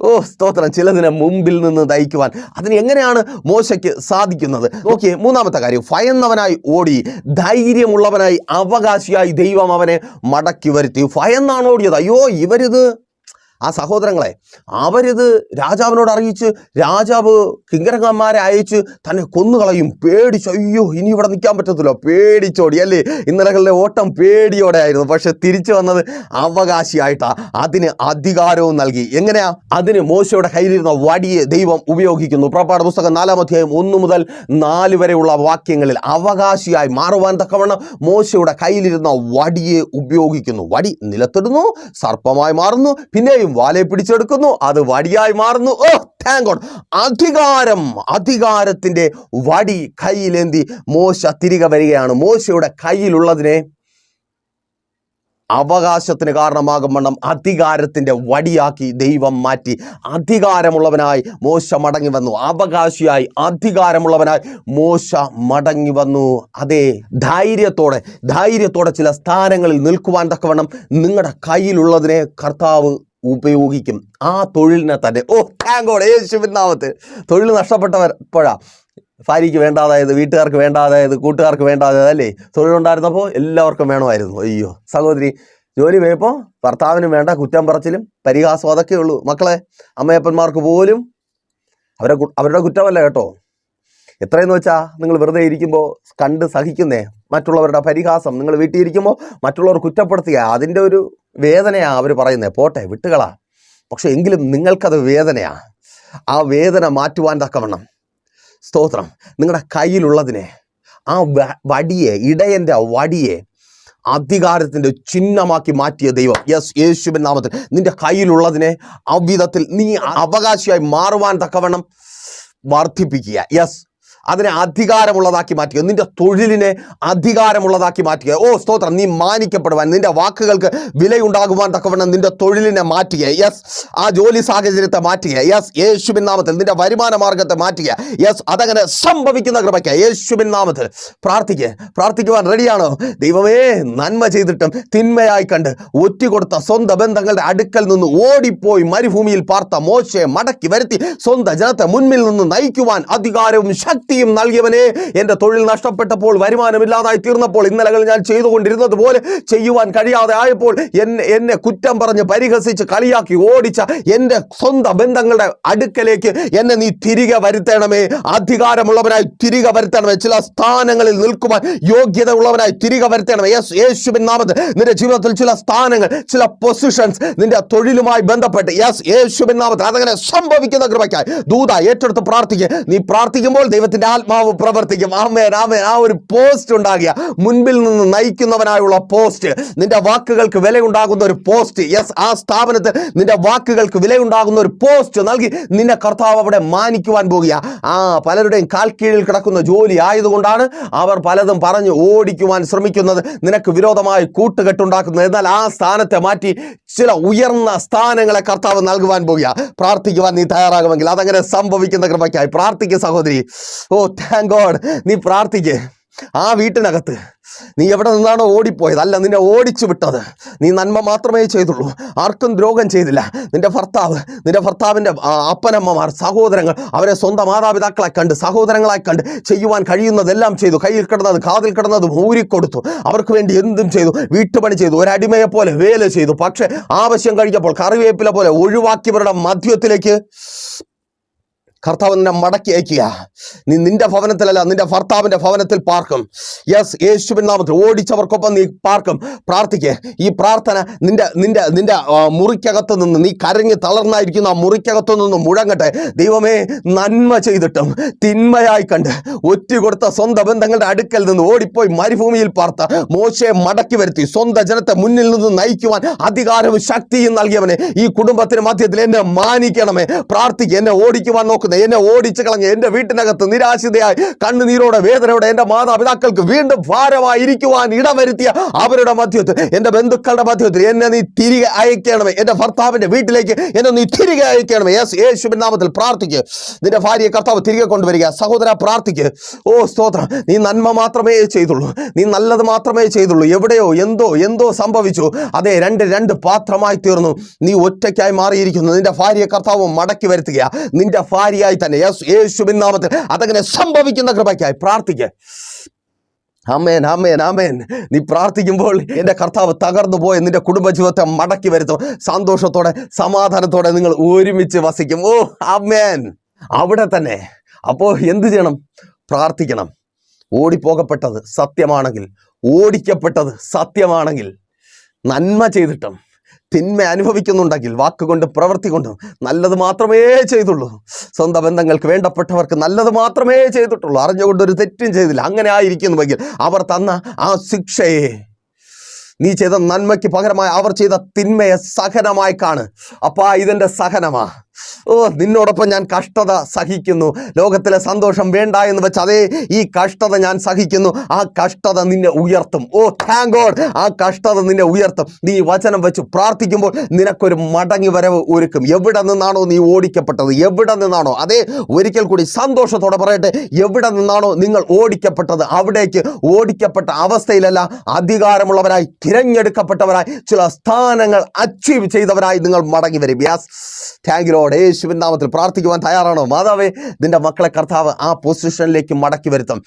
ഓ സ്തോത്രം. ചിലതിനെ മുമ്പിൽ നിന്ന് നയിക്കുവാൻ. അതിന് എങ്ങനെയാണ് മോശയ്ക്ക് സാധിക്കുന്നത്? നോക്കിയേ മൂന്നാമത്തെ കാര്യം. ഭയന്നവനായി ഓടി ധൈര്യമുള്ളവനായി അവകാശിയായി ദൈവം അവനെ മടക്കി വരുത്തി. ഭയന്നാണ് ഓടിയത്. അയ്യോ ഇവരിത് ആ സഹോദരങ്ങളെ അവരിത് രാജാവിനോട് അറിയിച്ച് രാജാവ് കിങ്കരങ്ങന്മാരെ അയച്ച് തന്നെ കൊന്നുകളയും. പേടിച്ചു അയ്യോ ഇനി ഇവിടെ നിൽക്കാൻ പറ്റത്തില്ല. പേടിച്ചോടി അല്ലേ? ഇന്നലകളിലെ ഓട്ടം പേടിയോടെ ആയിരുന്നു. പക്ഷെ തിരിച്ചു വന്നത് അവകാശിയായിട്ടാ. അതിന് അധികാരവും നൽകി. എങ്ങനെയാ? അതിന് മോശയുടെ കയ്യിലിരുന്ന വടിയെ ദൈവം ഉപയോഗിക്കുന്നു. പുറപ്പാട് പുസ്തകം നാലാം അധ്യായം ഒന്ന് മുതൽ നാല് വരെയുള്ള വാക്യങ്ങളിൽ അവകാശിയായി മാറുവാൻ തക്കവണ്ണം മോശയുടെ കയ്യിലിരുന്ന വടിയെ ഉപയോഗിക്കുന്നു. വടി നിലത്തിടുന്നു സർപ്പമായി മാറുന്നു പിന്നെയും വാലെ പിടിച്ചെടുക്കുന്നു. അത് വടിയായി മാറുന്നു. ഓ താങ്ക് ഗോഡ് അധികാരം അധികാരത്തിന്റെ വടി കയ്യിലേന്തി മോശ തിരികെ വരികയാണ്. മോശയുടെ കയ്യിലുള്ളതിനെ അവകാശത്തിന് കാരണമാകും വണ്ണം അധികാരത്തിന്റെ വടിയാക്കി ദൈവം മാറ്റി. അധികാരമുള്ളവനായി മോശ മടങ്ങി വന്നു. അവകാശിയായി അധികാരമുള്ളവനായി മോശ മടങ്ങി വന്നു. അതേ ധൈര്യത്തോടെ ധൈര്യത്തോടെ ചില സ്ഥാനങ്ങളിൽ നിൽക്കുവാൻ തക്കവണ്ണം നിങ്ങളുടെ കയ്യിലുള്ളതിനെ കർത്താവ് ഉപയോഗിക്കും. ആ തൊഴിലിനെ തന്നെ ഓ താങ്കോട് യേശുവിൻ നാമത്തിൽ. തൊഴിൽ നഷ്ടപ്പെട്ടപ്പോഴാ ഭാര്യയ്ക്ക് വേണ്ടാതായത് വീട്ടുകാർക്ക് വേണ്ടാതായത് കൂട്ടുകാർക്ക് വേണ്ടാതായത് അല്ലേ? തൊഴിലുണ്ടായിരുന്നപ്പോൾ എല്ലാവർക്കും വേണമായിരുന്നു. അയ്യോ സഹോദരി ജോലി പോയപ്പോൾ ഭർത്താവിനും വേണ്ട കുറ്റം പറച്ചിലും പരിഹാസം അതൊക്കെ ഉള്ളൂ. മക്കളെ അമ്മയപ്പന്മാർക്ക് പോലും അവരെ അവരുടെ കുറ്റമല്ല കേട്ടോ. എത്രയെന്ന് വെച്ചാൽ നിങ്ങൾ വെറുതെ ഇരിക്കുമ്പോൾ കണ്ട് സഹിക്കുന്നേ. മറ്റുള്ളവരുടെ പരിഹാസം നിങ്ങൾ വീട്ടിൽ ഇരിക്കുമ്പോൾ മറ്റുള്ളവർ കുറ്റപ്പെടുത്തുക. അതിന്റെ ഒരു വേദനയാ അവർ പറയുന്നത് പോട്ടെ വിട്ടുകളാ. പക്ഷെ എങ്കിലും നിങ്ങൾക്കത് വേദനയാ. ആ വേദന മാറ്റുവാൻ തക്കവണ്ണം. സ്തോത്രം. നിങ്ങളുടെ കയ്യിലുള്ളതിനെ ആ വടിയെ ഇടയന്റെ വടിയെ അധികാരത്തിന്റെ ചിഹ്നമാക്കി മാറ്റിയ ദൈവം. യെസ് യേശുവിൻ നാമത്തിൽ. നിന്റെ കയ്യിലുള്ളതിനെ അവിധത്തിൽ നീ അവകാശിയായി മാറുവാൻ തക്കവണ്ണം വർദ്ധിപ്പിക്കുക. യെസ് അതിനെ അധികാരമുള്ളതാക്കി മാറ്റുക. നിന്റെ തൊഴിലിനെ അധികാരമുള്ളതാക്കി മാറ്റുക. ഓ സ്തോത്രം. നീ മാനിക്കപ്പെടുവാൻ നിന്റെ വാക്കുകൾക്ക് വിലയുണ്ടാകുവാൻ തക്കവണ്ണം നിന്റെ തൊഴിലിനെ മാറ്റുക. യെസ് ആ ജോലി സാഹചര്യത്തെ മാറ്റുക. യെസ് യേശുബിൻ നാമത്തിൽ നിന്റെ വരുമാന മാർഗത്തെ മാറ്റുക. യെസ് അതങ്ങനെ സംഭവിക്കുന്ന കൃപയ്ക്ക് യേശുബിൻ നാമത്തിൽ പ്രാർത്ഥിക്കുക പ്രാർത്ഥിക്കുവാൻ റെഡിയാണോ ദൈവമേ നന്മ ചെയ്തിട്ടും തിന്മയായി കണ്ട് ഒറ്റുകൊടുത്ത സ്വന്തം ബന്ധങ്ങളുടെ അടുക്കൽ നിന്ന് ഓടിപ്പോയി മരുഭൂമിയിൽ പാർത്ത മോശയെ മടക്കി വരുത്തി സ്വന്തം ജനത്തെ മുൻപിൽ നിന്ന് നയിക്കുവാൻ അധികാരവും ശക്തിയും ശക്തിയും നൽകിയവനെ എന്റെ തൊഴിൽ നഷ്ടപ്പെട്ടപ്പോൾ വരുമാനമില്ലാതായി തീർന്നപ്പോൾ ഇന്നലകൾ ഞാൻ ചെയ്തുകൊണ്ടിരുന്നത് പോലെ ചെയ്യുവാൻ കഴിയാതെ ആയപ്പോൾ എന്നെ എന്നെ കുറ്റം പറഞ്ഞ് പരിഹസിച്ച് കളിയാക്കി ഓടിച്ച എന്റെ സ്വന്തം ബന്ധങ്ങളുടെ അടുക്കലേക്ക് എന്നെ നീ തിരികെ വരുത്തണമേ. അധികാരമുള്ളവനായി തിരികെ വരുത്തണമേ. ചില സ്ഥാനങ്ങളിൽ നിൽക്കുവാൻ യോഗ്യത ഉള്ളവനായി തിരികെ വരുത്തണമേ. യേശു യേശുവിൻ നാമത്തിൽ നിന്റെ ജീവിതത്തിൽ ചില സ്ഥാനങ്ങൾ ചില പൊസിഷൻസ് നിന്റെ തൊഴിലുമായി ബന്ധപ്പെട്ട്. യെസ് യേശുവിൻ നാമത്തിൽ അതങ്ങനെ സംഭവിക്കുന്ന കൃപയ്ക്കായി ദൂത ഏറ്റെടുത്ത് പ്രാർത്ഥിക്കുക നീ പ്രാർത്ഥിക്കുമ്പോൾ ദൈവത്തിന്റെ ആത്മാവ് പ്രവർത്തിക്കും. ആമേൻ ആമേൻ. ആ ഒരു പോസ്റ്റ് ഉണ്ടാകിയ. മുൻപിൽ നിന്ന് നയിക്കുന്നവനായുള്ള പോസ്റ്റ് നിന്റെ വാക്കുകൾക്ക് വിലയുണ്ടാകുന്ന ഒരു പോസ്റ്റ് യെസ് ആ സ്ഥാപനത്തിൽ നിന്റെ വാക്കുകൾക്ക് വിലയുണ്ടാകുന്ന ഒരു പോസ്റ്റ് നൽകി നിന്നെ കർത്താവ് അവിടെ മാനിക്കുവാൻ പോകുക. ആ പലരുടെയും കാൽ കീഴിൽ കിടക്കുന്ന ജോലി ആയതുകൊണ്ടാണ് അവർ പലതും പറഞ്ഞ് ഓടിക്കുവാൻ ശ്രമിക്കുന്നത്. നിനക്ക് വിരോധമായി കൂട്ടുകെട്ടുണ്ടാക്കുന്നത്. എന്നാൽ ആ സ്ഥാനത്തെ മാറ്റി ചില ഉയർന്ന സ്ഥാനങ്ങളെ കർത്താവ് നൽകുവാൻ പോകുക. പ്രാർത്ഥിക്കുവാൻ നീ തയ്യാറാകുമെങ്കിൽ അതങ്ങനെ സംഭവിക്കുന്ന കൃപയ്ക്കായി പ്രാർത്ഥിക്കുക സഹോദരി. ഓ താങ്ക് ഗോഡ് നീ പ്രാർത്ഥിക്ക്. ആ വീട്ടിനകത്ത് നീ എവിടെ നിന്നാണോ ഓടിപ്പോയത്? അല്ല നിന്നെ ഓടിച്ചു വിട്ടത്. നീ നന്മ മാത്രമേ ചെയ്തുള്ളൂ. ആർക്കും ദ്രോഹം ചെയ്തില്ല. നിന്റെ ഭർത്താവ് നിന്റെ ഭർത്താവിന്റെ അപ്പനമ്മമാർ സഹോദരങ്ങൾ അവരെ സ്വന്തം മാതാപിതാക്കളെ കണ്ട് സഹോദരങ്ങളായി കണ്ട് ചെയ്യുവാൻ കഴിയുന്നതെല്ലാം ചെയ്തു. കയ്യിൽ കിടന്നത് കാതിൽ കിടന്നത് ഊരിക്കൊടുത്തു അവർക്ക് വേണ്ടി എന്തും ചെയ്തു. വീട്ടുപണി ചെയ്തു. ഒരു അടിമയെ പോലെ വേല ചെയ്തു. പക്ഷേ ആവശ്യം കഴിഞ്ഞപ്പോൾ കറിവേപ്പില പോലെ ഒഴിവാക്കിയവരുടെ മധ്യത്തിലേക്ക് കർത്താവ് നിന്നെ മടക്കി അയക്കുക. നീ നിന്റെ ഭവനത്തിലല്ല നിന്റെ ഭർത്താവിന്റെ ഭവനത്തിൽ പാർക്കും. യെസ് യേശുവിൻ നാമത്തിൽ ഓടിച്ചവർക്കൊപ്പം നീ പാർക്കും. പ്രാർത്ഥിക്കേ. ഈ പ്രാർത്ഥന നിന്റെ നിന്റെ നിന്റെ മുറിക്കകത്ത് നിന്ന് നീ കരഞ്ഞ് തളർന്നായിരിക്കുന്ന ആ മുറിക്കകത്തു നിന്ന് മുഴങ്ങട്ടെ. ദൈവമേ നന്മ ചെയ്തിട്ടും തിന്മയായി കണ്ട് ഒറ്റ കൊടുത്ത സ്വന്തം ബന്ധങ്ങളുടെ അടുക്കൽ നിന്ന് ഓടിപ്പോയി മരുഭൂമിയിൽ പാർത്ത മോശയെ മടക്കി വരുത്തി സ്വന്തം ജനത്തെ മുന്നിൽ നിന്ന് നയിക്കുവാൻ അധികാരവും ശക്തിയും നൽകിയവനെ ഈ കുടുംബത്തിന് മധ്യത്തിൽ എന്നെ മാനിക്കണമേ. പ്രാർത്ഥിക്കുക എന്നെ ഓടിക്കുവാൻ നോക്കുന്ന എന്നെ ഓടിച്ചു കളഞ്ഞ എന്റെ വീട്ടിനകത്ത് നിരാശിതയായി കണ്ണുനീരോടെ വേദനയോടെ എന്റെ മാതാപിതാക്കൾക്ക് വീണ്ടും ഭാരമായിരിക്കുവാൻ ഇടവരുത്തിയ അവരുടെ മധ്യത്തിൽ എന്റെ ബന്ധുക്കളുടെ മധ്യത്തിൽ എന്നെ നീ തിരികെ അയക്കണമേ. എന്റെ ഭർത്താവിന്റെ വീട്ടിലേക്ക് എന്നെ നീ തിരികെ അയക്കണമേ. യേശു യേശുവിൻ നാമത്തിൽ പ്രാർത്ഥിക്കുക നിന്റെ ഭാര്യയെ കർത്താവ് തിരികെ കൊണ്ടുവരിക. സഹോദര പ്രാർത്ഥിക്കുക ഓ സ്തോത്രം. നീ നന്മ മാത്രമേ ചെയ്തുള്ളൂ. നീ നല്ലത് മാത്രമേ ചെയ്തുള്ളൂ. എവിടെയോ എന്തോ എന്തോ സംഭവിച്ചു. അതെ രണ്ട് രണ്ട് പാത്രമായി തീർന്നു. നീ ഒറ്റയ്ക്കായി മാറിയിരിക്കുന്നു. നിന്റെ ഭാര്യയെ കർത്താവ് മടക്കി വരുത്തുക നിന്റെ ഭാര്യയായി തന്നെ. യേശു യേശുവിൻ നാമത്തിൽ അതങ്ങനെ സംഭവിക്കുന്ന കൃപയ്ക്കായി പ്രാർത്ഥിക്കുക അമ്മേൻ അമ്മേൻ അമ്മേൻ നീ പ്രാർത്ഥിക്കുമ്പോൾ എന്റെ കർത്താവ് തകർന്നു പോയി നിന്റെ കുടുംബജീവിതത്തെ മടക്കി വരുത്തും. സന്തോഷത്തോടെ സമാധാനത്തോടെ നിങ്ങൾ ഒരുമിച്ച് വസിക്കും. ഓ അമ്മേൻ അവിടെ തന്നെ. അപ്പോൾ എന്ത് ചെയ്യണം? പ്രാർത്ഥിക്കണം. ഓടിപ്പോകപ്പെട്ടത് സത്യമാണെങ്കിൽ ഓടിക്കപ്പെട്ടത് സത്യമാണെങ്കിൽ നന്മ ചെയ്തിട്ടും തിന്മ അനുഭവിക്കുന്നുണ്ടെങ്കിൽ വാക്കുകൊണ്ടും പ്രവൃത്തി കൊണ്ടും നല്ലത് മാത്രമേ ചെയ്തുള്ളൂ. സ്വന്തം ബന്ധങ്ങൾക്ക് വേണ്ടപ്പെട്ടവർക്ക് നല്ലത് മാത്രമേ ചെയ്തിട്ടുള്ളൂ. അറിഞ്ഞുകൊണ്ട് ഒരു തെറ്റും ചെയ്തില്ല. അങ്ങനെ ആയിരിക്കുന്നുവെങ്കിൽ അവർ തന്ന ആ ശിക്ഷയെ നീ ചെയ്ത നന്മയ്ക്ക് പകരമായി അവർ ചെയ്ത തിന്മയെ സഹനമായി കാണ്. അപ്പാ ഇതെന്റെ സഹനമാ. ഓ നിന്നോടൊപ്പം ഞാൻ കഷ്ടത സഹിക്കുന്നു. ലോകത്തിലെ സന്തോഷം വേണ്ട എന്ന് വെച്ച് അതേ ഈ കഷ്ടത ഞാൻ സഹിക്കുന്നു. ആ കഷ്ടത നിന്നെ ഉയർത്തും. ഓ താങ്ക് ഗോഡ് ആ കഷ്ടത നിന്നെ ഉയർത്തും. നീ വചനം വെച്ച് പ്രാർത്ഥിക്കുമ്പോൾ നിനക്കൊരു മടങ്ങി വരവ് ഒരുക്കും. എവിടെ നിന്നാണോ നീ ഓടിക്കപ്പെട്ടത്? എവിടെ നിന്നാണോ? അതേ ഒരിക്കൽ കൂടി സന്തോഷത്തോടെ പറയട്ടെ. എവിടെ നിന്നാണോ നിങ്ങൾ ഓടിക്കപ്പെട്ടത്? അവിടേക്ക് ഓടിക്കപ്പെട്ട അവസ്ഥയിലല്ല അധികാരമുള്ളവരായി തിരഞ്ഞെടുക്കപ്പെട്ടവരായി ചില സ്ഥാനങ്ങൾ അച്ചീവ് ചെയ്തവരായി നിങ്ങൾ മടങ്ങി വരും. യാസ് താങ്ക് ലോഡ് യേശുവിൻ നാമത്തിൽ പ്രാർത്ഥിക്കുവാൻ തയ്യാറാണോ? മാതാവേ നിന്റെ മക്കളെ കർത്താവ് ആ പൊസിഷനിലേക്ക് മടക്കി വരുത്തും.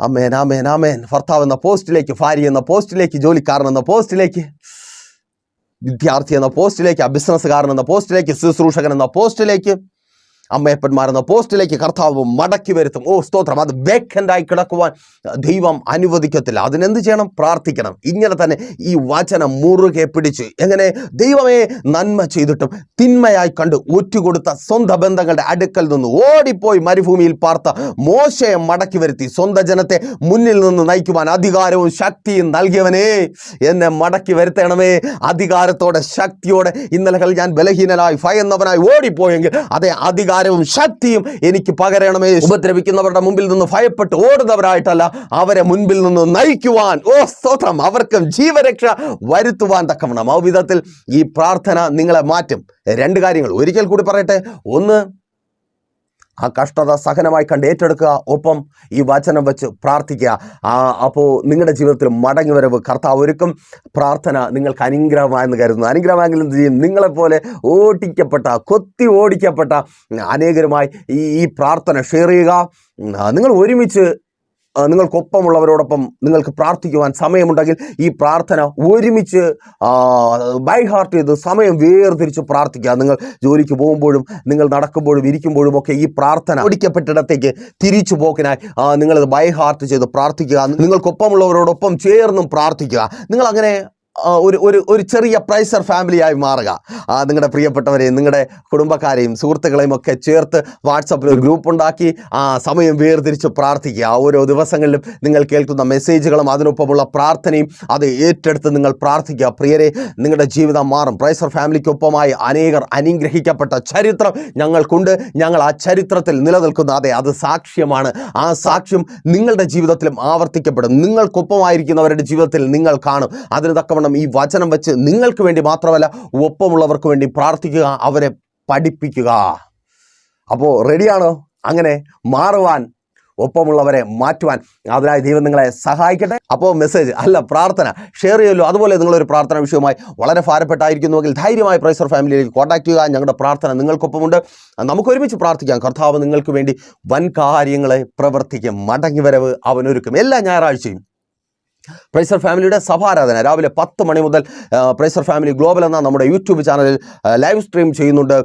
അമേൻ ആമേൻ ആമേൻ. ഭർത്താവ് എന്ന പോസ്റ്റിലേക്ക് ഭാര്യ എന്ന പോസ്റ്റിലേക്ക് ജോലിക്കാരൻ എന്ന പോസ്റ്റിലേക്ക് വിദ്യാർത്ഥി എന്ന പോസ്റ്റിലേക്ക് ബിസിനസ്സുകാരൻ എന്ന പോസ്റ്റിലേക്ക് ശുശ്രൂഷകൻ എന്ന പോസ്റ്റിലേക്ക് അമ്മയപ്പന്മാരെന്ന പോസ്റ്റിലേക്ക് കർത്താവ് മടക്കി വരുത്തും. ഓ സ്തോത്രം. അത് വേക്കന്റായി കിടക്കുവാൻ ദൈവം അനുവദിക്കത്തില്ല. അതിനെന്ത് ചെയ്യണം? പ്രാർത്ഥിക്കണം. ഇങ്ങനെ തന്നെ ഈ വചനം മുറുകെ പിടിച്ച് എങ്ങനെ ദൈവമേ നന്മ ചെയ്തിട്ടും തിന്മയായി കണ്ട് ഒറ്റുകൊടുത്ത സ്വന്തം ബന്ധങ്ങളുടെ അടുക്കൽ നിന്ന് ഓടിപ്പോയി മരുഭൂമിയിൽ പാർത്ത മോശയെ മടക്കി വരുത്തി സ്വന്തം ജനത്തെ മുന്നിൽ നിന്ന് നയിക്കുവാൻ അധികാരവും ശക്തിയും നൽകിയവനേ എന്നെ മടക്കി വരുത്തണമേ. അധികാരത്തോടെ ശക്തിയോടെ ഇന്നലകൾ ഞാൻ ബലഹീനനായി ഭയന്നവനായി ഓടിപ്പോയെങ്കിൽ അതേ അധികാരവും ശക്തിയും എനിക്ക് പകരണമേ. ഉപദ്രവിക്കുന്നവരുടെ മുമ്പിൽ നിന്ന് ഭയപ്പെട്ട് ഓടുന്നവരായിട്ടല്ല അവരെ മുൻപിൽ നിന്ന് നയിക്കുവാൻ. ഓ സ്തോത്രം. അവർക്കും ജീവരക്ഷ വരുത്തുവാൻ തക്കവണ്ണം. ആ വിധത്തിൽ ഈ പ്രാർത്ഥന നിങ്ങളെ മാറ്റും. രണ്ട് കാര്യങ്ങൾ ഒരിക്കൽ കൂടി പറയട്ടെ. ഒന്ന് ആ കഷ്ടത സഹനമായി കണ്ട് ഏറ്റെടുക്കുക ഒപ്പം ഈ വചനം വെച്ച് പ്രാർത്ഥിക്കുക. അപ്പോൾ നിങ്ങളുടെ ജീവിതത്തിൽ മടങ്ങി വരവ് കർത്താവ് ഒരുക്കും. പ്രാർത്ഥന നിങ്ങൾക്ക് അനുഗ്രഹമായെന്ന് കരുതുന്നു. അനുഗ്രഹമായെങ്കിൽ എന്ത് ചെയ്യും? നിങ്ങളെപ്പോലെ ഓടിക്കപ്പെട്ട കൊത്തി ഓടിക്കപ്പെട്ട അനേകരുമായി ഈ പ്രാർത്ഥന ഷെയർ ചെയ്യുക. നിങ്ങൾ ഒരുമിച്ച് നിങ്ങൾക്കൊപ്പമുള്ളവരോടൊപ്പം നിങ്ങൾക്ക് പ്രാർത്ഥിക്കുവാൻ സമയമുണ്ടെങ്കിൽ ഈ പ്രാർത്ഥന ഒരുമിച്ച് ബൈ ഹാർട്ട് ചെയ്ത് സമയം വേർതിരിച്ച് പ്രാർത്ഥിക്കുക. നിങ്ങൾ ജോലിക്ക് പോകുമ്പോഴും നിങ്ങൾ നടക്കുമ്പോഴും ഇരിക്കുമ്പോഴും ഒക്കെ ഈ പ്രാർത്ഥന ഓടിക്കപ്പെട്ടിടത്തേക്ക് തിരിച്ചു പോക്കിനായി നിങ്ങളത് ബൈ ഹാർട്ട് ചെയ്ത് പ്രാർത്ഥിക്കുക. നിങ്ങൾക്കൊപ്പമുള്ളവരോടൊപ്പം ചേർന്നും പ്രാർത്ഥിക്കുക. നിങ്ങൾ അങ്ങനെ ഒരു ഒരു ഒരു ചെറിയ പ്രൈസർ ഫാമിലിയായി മാറുക. നിങ്ങളുടെ പ്രിയപ്പെട്ടവരെയും നിങ്ങളുടെ കുടുംബക്കാരെയും സുഹൃത്തുക്കളെയും ഒക്കെ ചേർത്ത് വാട്സപ്പിൽ ഒരു ഗ്രൂപ്പ് ഉണ്ടാക്കി ആ സമയം വേർതിരിച്ച് പ്രാർത്ഥിക്കുക. ഓരോ ദിവസങ്ങളിലും നിങ്ങൾ കേൾക്കുന്ന മെസ്സേജുകളും അതിനൊപ്പമുള്ള പ്രാർത്ഥനയും അത് ഏറ്റെടുത്ത് നിങ്ങൾ പ്രാർത്ഥിക്കുക. പ്രിയരെ നിങ്ങളുടെ ജീവിതം മാറും. പ്രൈസർ ഫാമിലിക്കൊപ്പമായി അനേകർ അനുഗ്രഹിക്കപ്പെട്ട ചരിത്രം ഞങ്ങൾക്കുണ്ട്. ഞങ്ങൾ ആ ചരിത്രത്തിൽ നിലനിൽക്കുന്ന അതെ അത് സാക്ഷ്യമാണ്. ആ സാക്ഷ്യം നിങ്ങളുടെ ജീവിതത്തിലും ആവർത്തിക്കപ്പെടും. നിങ്ങൾക്കൊപ്പമായിരിക്കുന്നവരുടെ ജീവിതത്തിൽ നിങ്ങൾ കാണും. അതിന് തക്കവണ്ണം ഈ വചനം വെച്ച് നിങ്ങൾക്ക് വേണ്ടി മാത്രമല്ല ഒപ്പമുള്ളവർക്ക് വേണ്ടി പ്രാർത്ഥിക്കുക അവരെ പഠിപ്പിക്കുക. അപ്പോൾ റെഡിയാണോ അങ്ങനെ മാറുവാൻ ഒപ്പമുള്ളവരെ മാറ്റുവാൻ. അതിനായി ദൈവം നിങ്ങളെ സഹായിക്കട്ടെ. അപ്പോൾ മെസ്സേജ് അല്ല പ്രാർത്ഥന. ഷെയർ ചെയ്യുമല്ലോ. അതുപോലെ നിങ്ങളൊരു പ്രാർത്ഥന വിഷയവുമായി വളരെ ഭാരപ്പെട്ടായിരിക്കുന്നുവെങ്കിൽ ധൈര്യമായി പ്രൈസർ ഫാമിലിയിലേക്ക് കോൺടാക്ട് ചെയ്യുക. ഞങ്ങളുടെ പ്രാർത്ഥന നിങ്ങൾക്കൊപ്പമുണ്ട്. നമുക്ക് ഒരുമിച്ച് പ്രാർത്ഥിക്കാം. കർത്താവ് നിങ്ങൾക്ക് വേണ്ടി വൻ കാര്യങ്ങളെ പ്രവർത്തിക്കും. മടങ്ങി വരവ് അവനൊരുക്കും. എല്ലാ ഞായറാഴ്ചയും പ്രൈസർ ഫാമിലിയുടെ സഭാരാധന. രാവിലെ പത്ത് മണി മുതൽ പ്രൈസർ ഫാമിലി ഗ്ലോബൽ എന്ന നമ്മുടെ യൂട്യൂബ് ചാനലിൽ ലൈവ് സ്ട്രീം ചെയ്യുന്നുണ്ട്.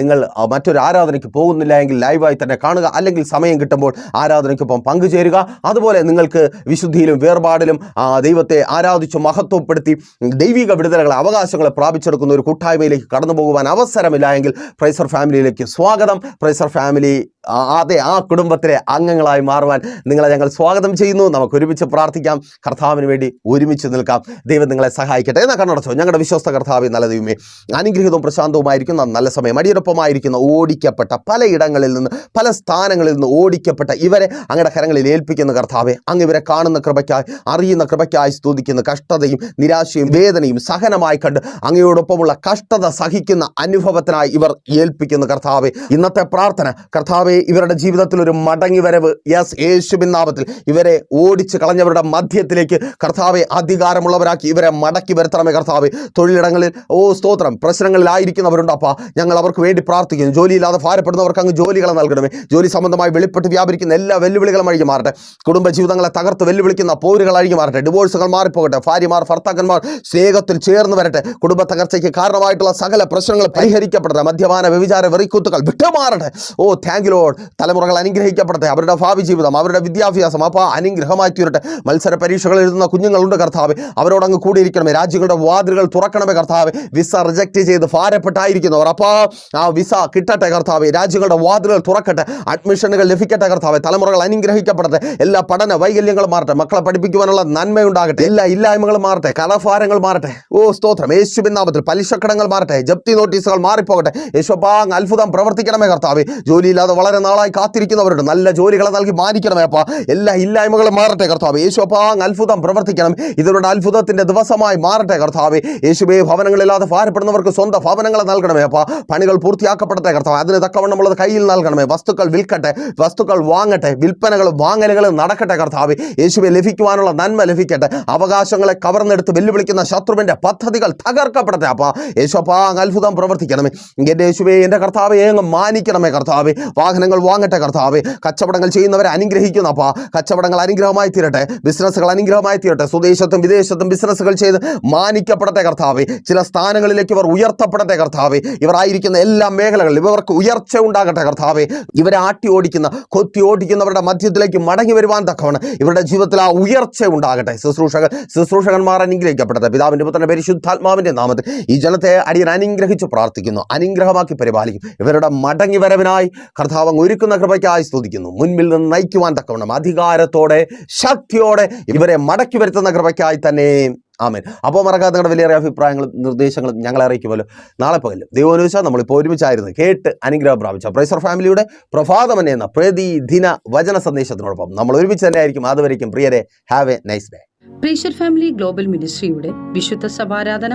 നിങ്ങൾ മറ്റൊരു ആരാധനയ്ക്ക് പോകുന്നില്ല എങ്കിൽ ലൈവായി തന്നെ കാണുക. അല്ലെങ്കിൽ സമയം കിട്ടുമ്പോൾ ആരാധനയ്ക്കൊപ്പം പങ്കുചേരുക. അതുപോലെ നിങ്ങൾക്ക് വിശുദ്ധിയിലും വേർപാടിലും ദൈവത്തെ ആരാധിച്ച് മഹത്വപ്പെടുത്തി ദൈവിക വിടുതലകളെ അവകാശങ്ങളെ പ്രാപിച്ചെടുക്കുന്ന ഒരു കൂട്ടായ്മയിലേക്ക് കടന്നു പോകുവാൻ അവസരമില്ല എങ്കിൽ പ്രൈസർ ഫാമിലിയിലേക്ക് സ്വാഗതം. പ്രൈസർ ഫാമിലി അതെ ആ കുടുംബത്തിലെ അംഗങ്ങളായി മാറുവാൻ നിങ്ങളെ ഞങ്ങൾ സ്വാഗതം ചെയ്യുന്നു. നമുക്ക് ഒരുമിച്ച് പ്രാർത്ഥിക്കാം. കർത്താവിന് വേണ്ടി ഒരുമിച്ച് നിൽക്കാം. ദൈവം നിങ്ങളെ സഹായിക്കട്ടെ. എന്നാൽ കണ്ണടച്ചോ. ഞങ്ങളുടെ വിശ്വസ്ത കർത്താവ് നല്ല ദൈവമേ. അനുഗ്രഹീതവും പ്രശാന്തവുമായിരിക്കുന്ന നല്ല സമയം അടിയൊരൊപ്പമായിരിക്കുന്ന ഓടിക്കപ്പെട്ട പലയിടങ്ങളിൽ നിന്ന് പല സ്ഥാനങ്ങളിൽ നിന്ന് ഓടിക്കപ്പെട്ട ഇവരെ അങ്ങയുടെ കരങ്ങളിൽ ഏൽപ്പിക്കുന്ന കർത്താവെ അങ്ങ് ഇവരെ കാണുന്ന കൃപയ്ക്കായി അറിയുന്ന കൃപയ്ക്കായി സ്തുതിക്കുന്ന കഷ്ടതയും നിരാശയും വേദനയും സഹനമായി കണ്ട് അങ്ങയോടൊപ്പമുള്ള കഷ്ടത സഹിക്കുന്ന അനുഭവത്തിനായി ഇവർ ഏൽപ്പിക്കുന്ന കർത്താവെ ഇന്നത്തെ പ്രാർത്ഥന. കർത്താവെ ഇവരുടെ ജീവിതത്തിൽ ഒരു മടങ്ങി വരവ് യെസ് യേശുബിൻ ഇവരെ ഓടിച്ച് കളഞ്ഞവരുടെ മധ്യത്തിലേക്ക് കർത്താവെ അധികാരമുള്ളവരാക്കി ഇവരെ മടക്കി വരുത്തണമേ കർത്താവെ. തൊഴിലിടങ്ങളിൽ ഓ സ്തോത്രം. പ്രശ്നങ്ങളിലായിരിക്കുന്നവരുണ്ട് അപ്പാ. ഞങ്ങൾ അവർക്ക് വേണ്ടി പ്രാർത്ഥിക്കുന്നു. ജോലിയില്ലാതെ ഭാരപ്പെടുന്നവർക്ക് അങ്ങ് ജോലികൾ നൽകണമേ. ജോലി സംബന്ധമായി വെളിപ്പെട്ട് വ്യാപരിക്കുന്ന എല്ലാ വെല്ലുവിളികളും അഴിഞ്ഞു മാറട്ടെ. കുടുംബ ജീവിതങ്ങളെ തകർത്ത് വെല്ലുവിളിക്കുന്ന പോരുകൾ അഴിഞ്ഞു മാറട്ടെ. ഡിവോഴ്സുകൾ മാറിപ്പോകട്ടെ. ഭാര്യമാർ ഭർത്താക്കന്മാർ സ്നേഹത്തിൽ ചേർന്ന് വരട്ടെ. കുടുംബ തകർച്ചയ്ക്ക് കാരണമായിട്ടുള്ള സകല പ്രശ്നങ്ങൾ പരിഹരിക്കപ്പെടട്ടെ. മദ്യപാന വ്യഭിചാര വെറിക്കുത്തുകൾ വിട്ടുമാറട്ടെ. ഓ താങ്ക് ലോഡ് തലമുറകൾ അനുഗ്രഹിക്കപ്പെടട്ടെ. അവരുടെ ഭാവി ജീവിതം അവരുടെ വിദ്യാഭ്യാസം അപ്പോൾ അനുഗ്രഹമായി തീരട്ടെ മത്സര പരീക്ഷകൾ എഴുതുന്ന കുഞ്ഞുങ്ങളുണ്ട് കർത്താവ്. അവരോട് അങ്ങ് കൂടിയിരിക്കണമേ. രാജ്യങ്ങളുടെ വാതിലുകൾ തുറക്കണമേ കർത്താവ്. വിസ റിജക്റ്റ് ചെയ്ത് ഭാരപ്പെട്ടായിരിക്കുന്നവർ. അപ്പോൾ ആ വിസ കിട്ടട്ടെ കർത്താവ്. രാജ്യങ്ങളുടെ വാതിലുകൾ തുറക്കട്ടെ. അഡ്മിഷനുകൾ ലഭിക്കട്ടെ കർത്താവ്. തലമുറകൾ അനുഗ്രഹിക്കപ്പെടട്ടെ. എല്ലാ പഠന വൈകല്യങ്ങളും മാറട്ടെ. മക്കളെ പഠിപ്പിക്കുവാനുള്ള നന്മയുണ്ടാകട്ടെ. എല്ലാ ഇല്ലായ്മകളും മാറട്ടെ. കലാഭാരങ്ങൾ മാറട്ടെ. ഓ സ്തോത്രം. യേശുവിൻ നാമത്തിൽ പലിശക്കടങ്ങൾ മാറട്ടെ. ജപ്തി നോട്ടീസുകൾ മാറിപ്പോകട്ടെ. യേശുപ്പാങ് അത്ഭുതം പ്രവർത്തിക്കണമേ കർത്താവ്. ജോലിയില്ലാതെ വളരെ നാളായി കാത്തിരിക്കുന്നവരുണ്ട്. നല്ല ജോലികളെ നൽകി മാനിക്കണമേ അപ്പാ. എല്ലാ ഇല്ലായ്മകളും മാറട്ടെ കർത്താവ്. യേശുപ്പാങ് അത്ഭുതം പ്രവർത്തിക്കണം. ഇതിലൂടെ അത്ഭുതത്തിന്റെ ദിവസമായി മാറട്ടെ കർത്താവ്. യേശുബേ ഭവനങ്ങളില്ലാതെ ഭാരപ്പെടുന്നവർക്ക് സ്വന്തം ഭവനങ്ങളെ നൽകണമേ അപ്പാ. പണികൾ പൂർത്തിയാക്കപ്പെടട്ടെ കർത്താവ്. അതിന് തക്കവണ്ണമുള്ളത് കയ്യിൽ നൽകണമേ. വസ്തുക്കൾ വിൽക്കട്ടെ വസ്തുക്കൾ വാങ്ങട്ടെ വിൽപ്പനകൾ വാങ്ങലുകൾ നടക്കട്ടെ കർത്താവ്. യേശുവെ ലഭിക്കുവാനുള്ള നന്മ ലഭിക്കട്ടെ. അവകാശങ്ങളെ കവർന്നെടുത്ത് വെല്ലുവിളിക്കുന്ന ശത്രുവിന്റെ പദ്ധതികൾ തകർക്കപ്പെടട്ടെ അപ്പാ. യേശുപ്പാ അത്ഭുതം പ്രവർത്തിക്കണമേ. എന്റെ യേശുവെ എന്റെ കർത്താവെ അങ്ങ് മാനിക്കണമേ കർത്താവ്. വാഹനങ്ങൾ വാങ്ങട്ടെ കർത്താവ്. കച്ചവടങ്ങൾ ചെയ്യുന്നവരെ അനുഗ്രഹിക്കുന്നപ്പാ കച്ചവടങ്ങൾ അനുഗ്രഹമായി തീരട്ടെ. ബിസിനസ്സുകൾ അനുഗ്രഹമായി തീരട്ടെ. സ്വദേശത്തും വിദേശത്തും ബിസിനസ്സുകൾ ചെയ്ത് മാനിക്കപ്പെടട്ടെ കർത്താവെ. ചില സ്ഥാനങ്ങളിലേക്ക് ഇവർ ഉയർത്തപ്പെടട്ടെ കർത്താവെ. ഇവർ ആയിരിക്കുന്ന എല്ലാ മേഖലകളിലും ഇവർക്ക് ഉയർച്ച ഉണ്ടാകട്ടെ കർത്താവെ. ഇവരെ ആട്ടി ഓടിക്കുന്ന കൊത്തി ഓടിക്കുന്നവരുടെ മധ്യത്തിലേക്ക് മടങ്ങി വരുവാൻ തക്കവണ്ണം ഇവരുടെ ജീവിതത്തിൽ ആ ഉയർച്ച ഉണ്ടാകട്ടെ. ശുശ്രൂഷകൾ ശുശ്രൂഷകന്മാർ അനുഗ്രഹിക്കപ്പെടട്ടെ. പിതാവിന്റെ പുത്രൻ പരിശുദ്ധാത്മാവിന്റെ നാമത്തിൽ ഈ ജനത്തെ അടിയൻ അനുഗ്രഹിച്ച് പ്രാർത്ഥിക്കുന്നു. അനുഗ്രഹമാക്കി പരിപാലിക്കും. ഇവരുടെ മടങ്ങി വരവിനായി കർത്താവ് ഒരുക്കുന്ന കൃപയ്ക്കായി സ്തുതിക്കുന്നു. മുൻപിൽ നിന്ന് നയിക്കുവാൻ തക്കവണ്ണം അധികാരത്തോടെ ശക്തിയോടെ ഇവരെ മടക്കി വരുത്തുന്ന കൃപയ്ക്കായി തന്നെ. ആമേൻ. അപ്പോൾ മറക്കാതെ നിങ്ങളുടെ വലിയ അഭിപ്രായങ്ങളും നിർദ്ദേശങ്ങളും ഞങ്ങൾ അറിയിക്കുമല്ലോ. നാളെ പകലും ദൈവം അനുവദിച്ചാൽ നമ്മളിപ്പോൾ ഒരുമിച്ചായിരുന്നു. കേട്ട് അനുഗ്രഹം പ്രാപിച്ച പ്രൈസർ ഫാമിലിയുടെ പ്രഭാതമൻ എന്ന പ്രതിദിന വചന സന്ദേശത്തിനോടൊപ്പം നമ്മൾ ഒരുമിച്ച് തന്നെ ആയിരിക്കും അതുവരേക്കും പ്രിയരെ ഹാവ് എ നൈസ് ഡേ. പ്രീഷർ ഫാമിലി ഗ്ലോബൽ മിനിസ്ട്രിയുടെ വിശുദ്ധ സഭാരാധന